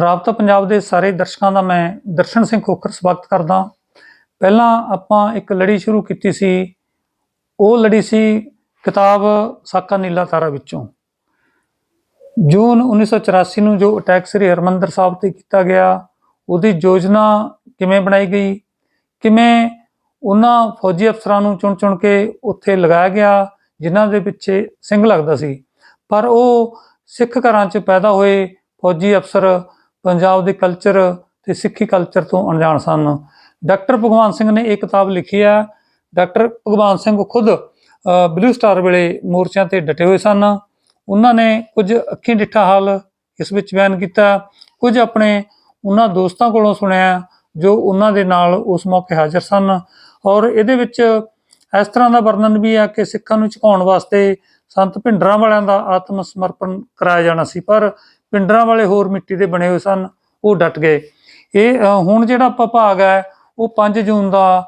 ਰਾਬਤਾ ਪੰਜਾਬ ਦੇ ਸਾਰੇ ਦਰਸ਼ਕਾਂ ਦਾ ਮੈਂ ਦਰਸ਼ਨ ਸਿੰਘ ਖੋਖਰ ਸਵਾਗਤ ਕਰਦਾ ਪਹਿਲਾਂ ਆਪਾਂ ਇੱਕ ਲੜੀ ਸ਼ੁਰੂ ਕੀਤੀ ਸੀ। ਉਹ ਲੜੀ ਸੀ ਕਿਤਾਬ ਸਾਕਾ ਨੀਲਾ ਤਾਰਾ ਵਿੱਚੋਂ। ਜੂਨ 1984 ਨੂੰ ਜੋ ਅਟੈਕ ਸ੍ਰੀ ਹਰਮੰਦਰ ਸਾਹਿਬ ਤੇ ਕੀਤਾ ਗਿਆ, ਉਹਦੀ ਯੋਜਨਾ ਕਿਵੇਂ ਬਣਾਈ ਗਈ? ਕਿਵੇਂ ਉਹਨਾਂ ਫੌਜੀ ਅਫਸਰਾਂ ਨੂੰ ਚੁਣ ਚੁਣ ਕੇ ਉੱਥੇ ਲਗਾਇਆ ਗਿਆ, ਜਿਨ੍ਹਾਂ ਦੇ ਪਿੱਛੇ ਸਿੰਘ ਲੱਗਦਾ ਸੀ? ਪਰ ਉਹ ਸਿੱਖ ਘਰਾਂ 'ਚ ਪੈਦਾ ਹੋਏ ਫੌਜੀ ਅਫਸਰ ਪੰਜਾਬ ਦੇ ਕਲਚਰ ਤੇ ਸਿੱਖੀ ਕਲਚਰ ਤੋਂ ਅਣਜਾਣ ਸਨ। ਡਾਕਟਰ ਭਗਵਾਨ ਸਿੰਘ ਨੇ ਇਹ ਕਿਤਾਬ ਲਿਖੀ ਹੈ। ਡਾਕਟਰ ਭਗਵਾਨ ਸਿੰਘ ਖੁਦ ਬਲੂ ਸਟਾਰ ਵੇਲੇ ਮੋਰਚਿਆਂ ਤੇ ਡਟੇ ਹੋਏ ਸਨ। ਉਹਨਾਂ ਨੇ ਕੁਝ ਅੱਖੀਂ ਡਿੱਠਾ ਹਾਲ ਇਸ ਵਿੱਚ ਬਿਆਨ ਕੀਤਾ। ਕੁਝ ਆਪਣੇ ਉਹਨਾਂ ਦੋਸਤਾਂ ਕੋਲੋਂ ਸੁਣਿਆ ਜੋ ਉਹਨਾਂ ਦੇ ਨਾਲ ਉਸ ਮੌਕੇ ਹਾਜ਼ਰ ਸਨ। ਔਰ ਇਹਦੇ ਵਿੱਚ ਇਸ ਤਰ੍ਹਾਂ ਦਾ ਵਰਣਨ ਵੀ ਹੈ ਕਿ ਸਿੱਖਾਂ ਨੂੰ ਝੁਕਾਉਣ ਵਾਸਤੇ ਸੰਤ ਭਿੰਡਰਾਂ ਵਾਲਿਆਂ ਦਾ ਆਤਮ ਸਮਰਪਣ ਕਰਾਇਆ ਜਾਣਾ ਸੀ। ਪਰ ਪਿੰਡਰਾਂ ਵਾਲੇ ਹੋਰ ਮਿੱਟੀ ਦੇ ਬਣੇ ਹੋਏ ਸਨ, ਉਹ ਡਟ ਗਏ। ਇਹ ਹੁਣ ਜਿਹੜਾ ਆਪਾਂ ਭਾਗ ਹੈ, ਉਹ 5 ਜੂਨ ਦਾ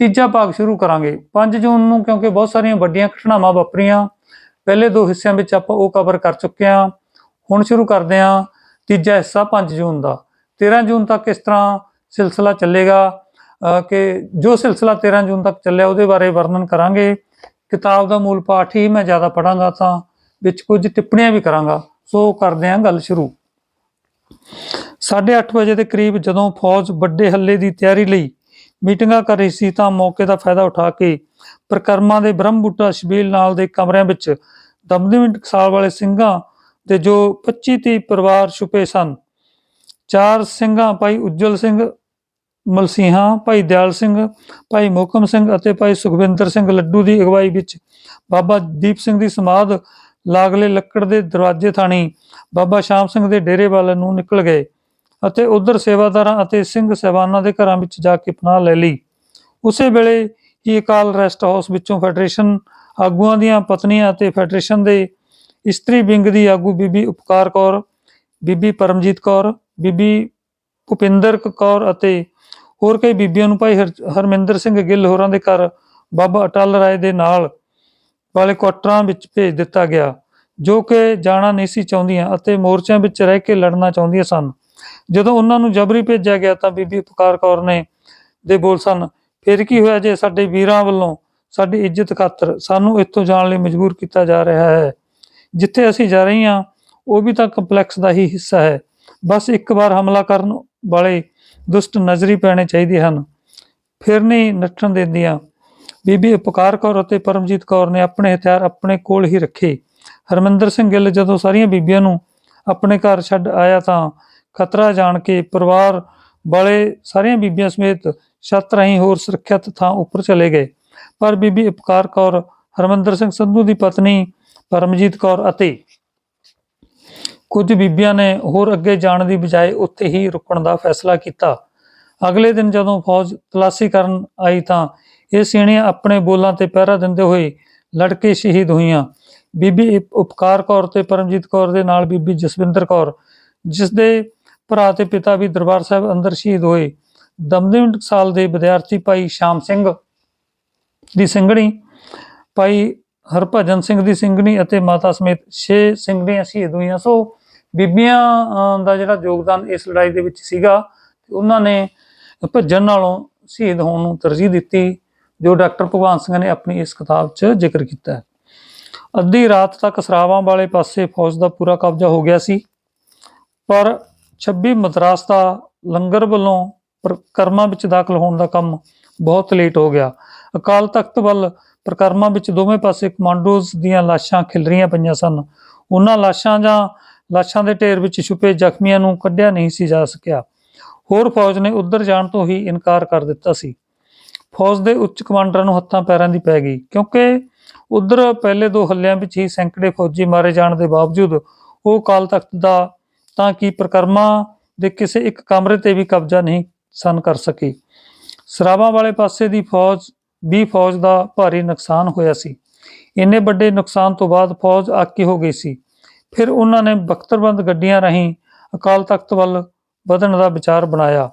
ਤੀਜਾ ਭਾਗ ਸ਼ੁਰੂ ਕਰਾਂਗੇ। 5 ਜੂਨ ਨੂੰ ਕਿਉਂਕਿ ਬਹੁਤ ਸਾਰੀਆਂ ਵੱਡੀਆਂ ਘਟਨਾਵਾਂ ਵਾਪਰੀਆਂ, ਪਹਿਲੇ ਦੋ ਹਿੱਸਿਆਂ ਵਿੱਚ ਆਪਾਂ ਉਹ ਕਵਰ ਕਰ ਚੁੱਕੇ ਹਾਂ। ਹੁਣ ਸ਼ੁਰੂ ਕਰਦੇ ਹਾਂ ਤੀਜਾ ਹਿੱਸਾ 5 ਜੂਨ ਦਾ। 13 ਜੂਨ ਤੱਕ ਇਸ ਤਰ੍ਹਾਂ ਸਿਲਸਿਲਾ ਚੱਲੇਗਾ ਕਿ ਜੋ ਸਿਲਸਿਲਾ 13 ਜੂਨ ਤੱਕ ਚੱਲਿਆ, ਉਹਦੇ ਬਾਰੇ ਵਰਣਨ ਕਰਾਂਗੇ। ਕਿਤਾਬ ਦਾ ਮੂਲ ਪਾਠ ਹੀ ਮੈਂ ਜ਼ਿਆਦਾ ਪੜਾਂਗਾ ਤਾਂ ਵਿੱਚ ਕੁਝ ਟਿੱਪਣੀਆਂ ਵੀ ਕਰਾਂਗਾ। ਸੋ ਕਰਦੇ ਹਾਂ ਗੱਲ ਸ਼ੁਰੂ। 8:30 ਵਜੇ ਦੇ ਕਰੀਬ ਜਦੋਂ ਫੌਜ ਵੱਡੇ ਹੱਲੇ ਦੀ ਤਿਆਰੀ ਲਈ ਮੀਟਿੰਗਾਂ ਕਰ ਰਹੀ ਸੀ ਤਾਂ ਮੌਕੇ ਦਾ ਫਾਇਦਾ ਉਠਾ ਕੇ ਪ੍ਰਕਰਮਾਂ ਦੇ ਬ੍ਰਹਮ ਸ਼ਬੀਲ ਨਾਲ ਦੇ ਕਮਰਿਆਂ ਵਿੱਚ ਦਮਦਮੀ ਟਕਸਾਲ ਵਾਲੇ ਸਿੰਘਾਂ ਤੇ ਜੋ 25 30 ਪਰਿਵਾਰ ਛੁਪੇ ਸਨ। ਚਾਰ ਸਿੰਘਾਂ ਭਾਈ ਉਜਵਲ ਸਿੰਘ, ਮਲਸੀਹਾ, ਭਾਈ ਦਿਆਲ ਸਿੰਘ, ਭਾਈ ਮੋਕਮ ਸਿੰਘ ਅਤੇ ਭਾਈ ਸੁਖਵਿੰਦਰ ਸਿੰਘ ਲੱਡੂ ਦੀ ਅਗਵਾਈ ਵਿੱਚ ਬਾਬਾ ਦੀਪ ਸਿੰਘ ਦੀ ਸਮਾਧ ਲਾਗਲੇ ਲੱਕੜ ਦੇ ਦਰਵਾਜ਼ੇ ਥਾਣੀ ਬਾਬਾ ਸ਼ਾਮ ਸਿੰਘ ਦੇ ਡੇਰੇ ਵੱਲ ਨੂੰ ਨਿਕਲ ਗਏ ਅਤੇ ਉਧਰ ਸੇਵਾਦਾਰਾਂ ਅਤੇ ਸਿੰਘ ਸਹਿਬਾਨਾਂ ਦੇ ਘਰਾਂ ਵਿੱਚ ਜਾ ਕੇ ਪਨਾਹ ਲੈ ਲਈ। ਉਸੇ ਵੇਲੇ ਹੀ ਅਕਾਲ ਰੈਸਟ ਹਾਊਸ ਵਿੱਚੋਂ ਫੈਡਰੇਸ਼ਨ ਆਗੂਆਂ ਦੀਆਂ ਪਤਨੀਆਂ ਅਤੇ ਫੈਡਰੇਸ਼ਨ ਦੇ ਇਸਤਰੀ ਵਿੰਗ ਦੀ ਆਗੂ ਬੀਬੀ ਉਪਕਾਰ ਕੌਰ, ਬੀਬੀ ਪਰਮਜੀਤ ਕੌਰ, ਬੀਬੀ ਭੁਪਿੰਦਰ ਕੌਰ ਅਤੇ ਹੋਰ ਕਈ ਬੀਬੀਆਂ ਨੂੰ ਭਾਈ ਹਰ- ਹਰਮਿੰਦਰ ਸਿੰਘ ਗਿੱਲ ਹੋਰਾਂ ਦੇ ਘਰ ਬਾਬਾ ਅਟਲ ਰਾਏ ਦੇ ਨਾਲ ਵਾਲੇ ਕੁਆਟਰਾਂ ਵਿੱਚ ਭੇਜ ਦਿੱਤਾ ਗਿਆ, ਜੋ ਕਿ ਜਾਣਾ ਨਹੀਂ ਸੀ ਚਾਹੁੰਦੀਆਂ ਅਤੇ ਮੋਰਚਿਆਂ ਵਿੱਚ ਰਹਿ ਕੇ ਲੜਨਾ ਚਾਹੁੰਦੀਆਂ ਸਨ। ਜਦੋਂ ਉਹਨਾਂ ਨੂੰ ਜਬਰੀ ਭੇਜਿਆ ਗਿਆ ਤਾਂ ਬੀਬੀ ਉਪਕਾਰ ਕੌਰ ਨੇ ਦੇ ਬੋਲ ਸਨ, ਫਿਰ ਕੀ ਹੋਇਆ ਜੇ ਸਾਡੇ ਵੀਰਾਂ ਵੱਲੋਂ ਸਾਡੀ ਇੱਜ਼ਤ ਖਾਤਰ ਸਾਨੂੰ ਇੱਥੋਂ ਜਾਣ ਲਈ ਮਜਬੂਰ ਕੀਤਾ ਜਾ ਰਿਹਾ ਹੈ? ਜਿੱਥੇ ਅਸੀਂ ਜਾ ਰਹੇ ਹਾਂ, ਉਹ ਵੀ ਤਾਂ ਕੰਪਲੈਕਸ ਦਾ ਹੀ ਹਿੱਸਾ ਹੈ। ਬਸ ਇੱਕ ਵਾਰ ਹਮਲਾ ਕਰਨ ਵਾਲੇ ਦੁਸ਼ਟ ਨਜ਼ਰੀ ਪੈਣੇ ਚਾਹੀਦੇ ਹਨ। ਫਿਰ ਨਹੀਂ ਨੱਠਣ ਦਿੰਦੀਆਂ। ਬੀਬੀ ਉਪਕਾਰ ਕੌਰ ਅਤੇ ਪਰਮਜੀਤ ਕੌਰ ਨੇ ਆਪਣੇ ਹਥਿਆਰ ਆਪਣੇ ਕੋਲ ਹੀ ਰੱਖੇ। ਹਰਮਿੰਦਰ ਸਿੰਘ ਗਿੱਲ ਜਦੋਂ ਸਾਰੀਆਂ ਬੀਬੀਆਂ ਨੂੰ ਆਪਣੇ ਘਰ ਛੱਡ ਆਇਆ ਤਾਂ ਖਤਰਾ ਜਾਣ ਕੇ ਪਰਿਵਾਰ ਵਾਲੇ ਸਾਰੀਆਂ ਬੀਬੀਆਂ ਸਮੇਤ ਛੱਤ ਰਾਹੀਂ ਹੋਰ ਸੁਰੱਖਿਅਤ ਥਾਂ ਉੱਪਰ ਚਲੇ ਗਏ। ਪਰ ਬੀਬੀ ਉਪਕਾਰ ਕੌਰ, ਹਰਮਿੰਦਰ ਸਿੰਘ ਸੰਧੂ ਦੀ ਪਤਨੀ, ਪਰਮਜੀਤ ਕੌਰ ਅਤੇ ਕੁਝ ਬੀਬੀਆਂ ਨੇ ਹੋਰ ਅੱਗੇ ਜਾਣ ਦੀ ਬਜਾਏ ਉੱਥੇ ਹੀ ਰੁਕਣ ਦਾ ਫੈਸਲਾ ਕੀਤਾ। ਅਗਲੇ ਦਿਨ ਜਦੋਂ ਫੌਜ ਤਲਾਸ਼ੀ ਕਰਨ ਆਈ ਤਾਂ ਇਹ ਸੀਣੀਆਂ ਆਪਣੇ ਬੋਲਾਂ ਤੇ ਪਹਿਰਾ ਦਿੰਦੇ ਹੋਏ ਲੜਕੇ ਸ਼ਹੀਦ ਹੋਈਆਂ। ਬੀਬੀ ਉਪਕਾਰ ਕੌਰ ਤੇ ਪਰਮਜੀਤ ਕੌਰ ਦੇ ਨਾਲ ਬੀਬੀ ਜਸਵਿੰਦਰ ਕੌਰ, ਜਿਸ ਦੇ ਭਰਾ ਤੇ ਪਿਤਾ ਵੀ ਦਰਬਾਰ ਸਾਹਿਬ ਅੰਦਰ ਸ਼ਹੀਦ ਹੋਏ। ਦਮਦਮੀ ਸਾਲ ਦੇ ਵਿਦਿਆਰਥੀ ਭਾਈ ਸ਼ਾਮ ਸਿੰਘ ਦੀ ਸਿੰਘਣੀ, ਭਾਈ ਹਰਭਜਨ ਸਿੰਘ ਦੀ ਸਿੰਘਣੀ ਅਤੇ ਮਾਤਾ ਸਮੇਤ 6 ਸਿੰਘਣੀਆਂ ਸ਼ਹੀਦ ਹੋਈਆਂ। ਸੋ ਬੀਬੀਆਂ ਦਾ ਜਿਹੜਾ ਯੋਗਦਾਨ ਇਸ ਲੜਾਈ ਦੇ ਵਿੱਚ ਸੀਗਾ ਉਹਨਾਂ ਨੇ ਭੱਜਣ ਨਾਲੋਂ ਸ਼ਹੀਦ ਹੋਣ ਨੂੰ ਤਰਜੀਹ ਦਿੱਤੀ। ਜੋ ਡਾਕਟਰ ਭਗਵਾਨ ਸਿੰਘ ਨੇ ਆਪਣੀ ਇਸ ਕਿਤਾਬ 'ਚ ਜ਼ਿਕਰ ਕੀਤਾ ਹੈ। ਅੱਧੀ ਰਾਤ ਤੱਕ ਸਰਾਵਾਂ ਵਾਲੇ ਪਾਸੇ ਫੌਜ ਦਾ ਪੂਰਾ ਕਬਜ਼ਾ ਹੋ ਗਿਆ ਸੀ, ਪਰ 26 ਮਦਰਾਸ ਦਾ ਲੰਗਰ ਵੱਲੋਂ ਪ੍ਰਕਰਮਾਂ ਵਿੱਚ ਦਾਖਲ ਹੋਣ ਦਾ ਕੰਮ ਬਹੁਤ ਲੇਟ ਹੋ ਗਿਆ। ਅਕਾਲ ਤਖਤ ਵੱਲ ਪ੍ਰਕਰਮਾਂ ਵਿੱਚ ਦੋਵੇਂ ਪਾਸੇ ਕਮਾਂਡੋਜ਼ ਦੀਆਂ ਲਾਸ਼ਾਂ ਖਿਲਰੀਆਂ ਪਈਆਂ ਸਨ। ਉਹਨਾਂ ਲਾਸ਼ਾਂ ਜਾਂ ਲਾਸ਼ਾਂ ਦੇ ਢੇਰ ਵਿੱਚ ਛੁਪੇ ਜ਼ਖਮੀਆਂ ਨੂੰ ਕੱਢਿਆ ਨਹੀਂ ਸੀ ਜਾ ਸਕਿਆ। ਹੋਰ ਫੌਜ ਨੇ ਉੱਧਰ ਜਾਣ ਤੋਂ ਹੀ ਇਨਕਾਰ ਕਰ ਦਿੱਤਾ ਸੀ। ਫੌਜ ਦੇ ਉੱਚ ਕਮਾਂਡਰਾਂ ਨੂੰ ਹੱਥਾਂ ਪੈਰਾਂ ਦੀ ਪੈ ਗਈ, ਕਿਉਂਕਿ ਉੱਧਰ ਪਹਿਲੇ ਦੋ ਹੱਲਿਆਂ ਵਿੱਚ ਹੀ ਸੈਂਕੜੇ ਫੌਜੀ ਮਾਰੇ ਜਾਣ ਦੇ ਬਾਵਜੂਦ ਉਹ ਕਾਲ ਤਖਤ ਦਾ ਤਾਂ ਕਿ ਪ੍ਰਕਰਮਾਂ ਦੇ ਕਿਸੇ ਇੱਕ ਕਮਰੇ ਤੇ ਵੀ ਕਬਜ਼ਾ ਨਹੀਂ ਸਨ ਕਰ ਸਕੇ। ਸਰਾਵਾਂ ਵਾਲੇ ਪਾਸੇ ਦੀ ਫੌਜ ਵੀ ਫੌਜ ਦਾ ਭਾਰੀ ਨੁਕਸਾਨ ਹੋਇਆ ਸੀ। ਇੰਨੇ ਵੱਡੇ ਨੁਕਸਾਨ ਤੋਂ ਬਾਅਦ ਫੌਜ ਆਕੀ ਹੋ ਗਈ ਸੀ। ਫਿਰ ਉਹਨਾਂ ਨੇ ਬਖਤਰਬੰਦ ਗੱਡੀਆਂ ਰਾਹੀਂ ਅਕਾਲ ਤਖਤ ਵੱਲ ਵਧਣ ਦਾ ਵਿਚਾਰ ਬਣਾਇਆ।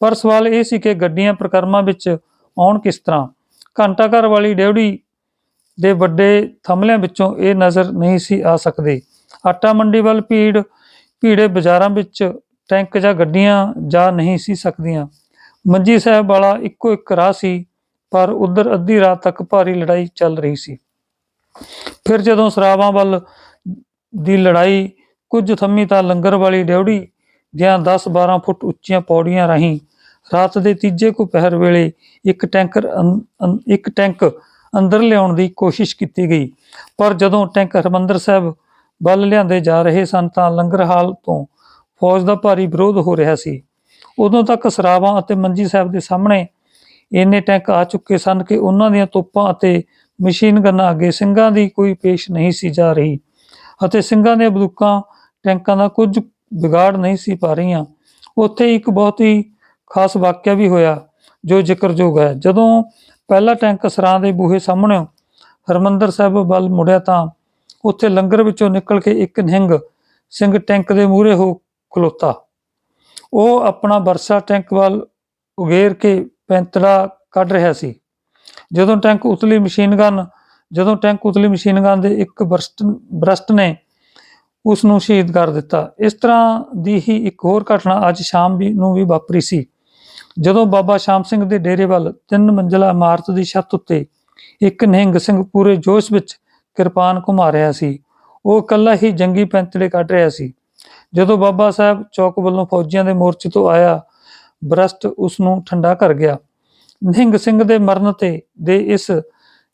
ਪਰ ਸਵਾਲ ਇਹ ਸੀ ਕਿ ਗੱਡੀਆਂ ਪ੍ਰਕਰਮਾਂ ਵਿੱਚ ਆਉਣ ਕਿਸ ਤਰ੍ਹਾਂ? ਘੰਟਾ ਘਰ ਵਾਲੀ ਡਿਉੜੀ ਦੇ ਵੱਡੇ ਥਮਲਿਆਂ ਵਿੱਚੋਂ ਇਹ ਨਜ਼ਰ ਨਹੀਂ ਸੀ ਆ ਸਕਦੇ। ਆਟਾ ਮੰਡੀ ਵੱਲ ਭੀੜ, ਭੀੜੇ ਬਾਜ਼ਾਰਾਂ ਵਿੱਚ ਟੈਂਕ ਜਾਂ ਗੱਡੀਆਂ ਜਾ ਨਹੀਂ ਸੀ ਸਕਦੀਆਂ। ਮੰਜੀ ਸਾਹਿਬ ਵਾਲਾ ਇੱਕੋ ਇੱਕ ਰਾਹ ਸੀ, ਪਰ ਉਧਰ ਅੱਧੀ ਰਾਤ ਤੱਕ ਭਾਰੀ ਲੜਾਈ ਚੱਲ ਰਹੀ ਸੀ। ਫਿਰ ਜਦੋਂ ਸਰਾਵਾਂ ਵੱਲ ਦੀ ਲੜਾਈ, ਕੁਝ ਥੰਮੀ ਤਾਂ ਲੰਗਰ ਵਾਲੀ ਡਿਉੜੀ ਦੀਆਂ 10-12 ਫੁੱਟ ਉੱਚੀਆਂ ਪੌੜੀਆਂ ਰਾਹੀਂ ਰਾਤ ਦੇ ਤੀਜੇ ਕੁ ਪਹਿਰ ਵੇਲੇ ਇੱਕ ਟੈਂਕਰ ਅੰ- ਇੱਕ ਟੈਂਕ ਅੰਦਰ ਲਿਆਉਣ ਦੀ ਕੋਸ਼ਿਸ਼ ਕੀਤੀ ਗਈ। ਪਰ ਜਦੋਂ ਟੈਂਕ ਹਰਮੰਦਰ ਸਾਹਿਬ ਵੱਲ ਲਿਆਂਦੇ ਜਾ ਰਹੇ ਸਨ ਤਾਂ ਲੰਗਰ ਹਾਲ ਤੋਂ ਫੌਜ ਦਾ ਭਾਰੀ ਵਿਰੋਧ ਹੋ ਰਿਹਾ ਸੀ। ਉਦੋਂ ਤੱਕ ਸਰਾਵਾਂ ਅਤੇ ਮੰਜੀ ਸਾਹਿਬ ਦੇ ਸਾਹਮਣੇ ਇੰਨੇ ਟੈਂਕ ਆ ਚੁੱਕੇ ਸਨ ਕਿ ਉਹਨਾਂ ਦੀਆਂ ਤੋਪਾਂ ਅਤੇ ਮਸ਼ੀਨ ਗੰਨਾਂ ਅੱਗੇ ਸਿੰਘਾਂ ਦੀ ਕੋਈ ਪੇਸ਼ ਨਹੀਂ ਸੀ ਜਾ ਰਹੀ ਅਤੇ ਸਿੰਘਾਂ ਦੀਆਂ ਬੰਦੂਕਾਂ ਟੈਂਕਾਂ ਦਾ ਕੁਝ ਵਿਗਾੜ ਨਹੀਂ ਸੀ ਪਾ ਰਹੀਆਂ। ਉੱਥੇ ਇੱਕ ਬਹੁਤ ਹੀ ਖਾਸ ਵਾਕਿਆ ਵੀ ਹੋਇਆ ਜੋ ਜ਼ਿਕਰਯੋਗ ਹੈ। ਜਦੋਂ ਪਹਿਲਾ ਟੈਂਕ ਸਰਾਂ ਦੇ ਬੂਹੇ ਸਾਹਮਣੇ ਹਰਮੰਦਰ ਸਾਹਿਬ ਵੱਲ ਮੁੜਿਆ ਤਾਂ ਉੱਥੇ ਲੰਗਰ ਵਿੱਚੋਂ ਨਿਕਲ ਕੇ ਇੱਕ ਨਿਹੰਗ ਸਿੰਘ ਟੈਂਕ ਦੇ ਮੂਹਰੇ ਹੋ ਖਲੋਤਾ। ਉਹ ਆਪਣਾ ਵਰਸਾ ਟੈਂਕ ਵੱਲ ਉਗੇਰ ਕੇ ਪੈਂਤੜਾ ਕੱਢ ਰਿਹਾ ਸੀ। ਜਦੋਂ ਟੈਂਕ ਉਤਲੀ ਮਸ਼ੀਨ ਗਨ, ਜਦੋਂ ਟੈਂਕ ਉਤਲੀ ਮਸ਼ੀਨ ਗਨ ਦੇ ਇੱਕ ਬਰਸਟ ਬਰਸਟ ਨੇ ਉਸ ਨੂੰ ਸ਼ਹੀਦ ਕਰ ਦਿੱਤਾ। ਇਸ ਤਰ੍ਹਾਂ ਦੀ ਹੀ ਇੱਕ ਹੋਰ ਘਟਨਾ ਅੱਜ ਸ਼ਾਮ ਵੀ ਨੂੰ ਵੀ ਵਾਪਰੀ ਸੀ। ਜਦੋਂ ਬਾਬਾ ਸ਼ਾਮ ਸਿੰਘ ਦੇ ਡੇਰੇ ਵੱਲ ਤਿੰਨ ਮੰਜ਼ਲਾ ਇਮਾਰਤ ਦੀ ਛੱਤ ਉੱਤੇ ਇੱਕ ਨਿਹੰਗ ਸਿੰਘ ਪੂਰੇ ਜੋਸ਼ ਵਿੱਚ ਕਿਰਪਾਨ ਘੁਮਾ ਰਿਹਾ ਸੀ, ਉਹ ਇਕੱਲਾ ਹੀ ਜੰਗੀ ਪੈਂਤੜੇ ਕੱਢ ਰਿਹਾ ਸੀ। ਜਦੋਂ ਬਾਬਾ ਸਾਹਿਬ ਚੌਕ ਵੱਲੋਂ ਫੌਜੀਆਂ ਦੇ ਮੋਰਚੇ ਤੋਂ ਆਇਆ ਬਰਸਟ ਉਸ ਨੂੰ ਠੰਡਾ ਕਰ ਗਿਆ। ਨਿਹੰਗ ਸਿੰਘ ਦੇ ਮਰਨ ਤੇ ਦੇ ਇਸ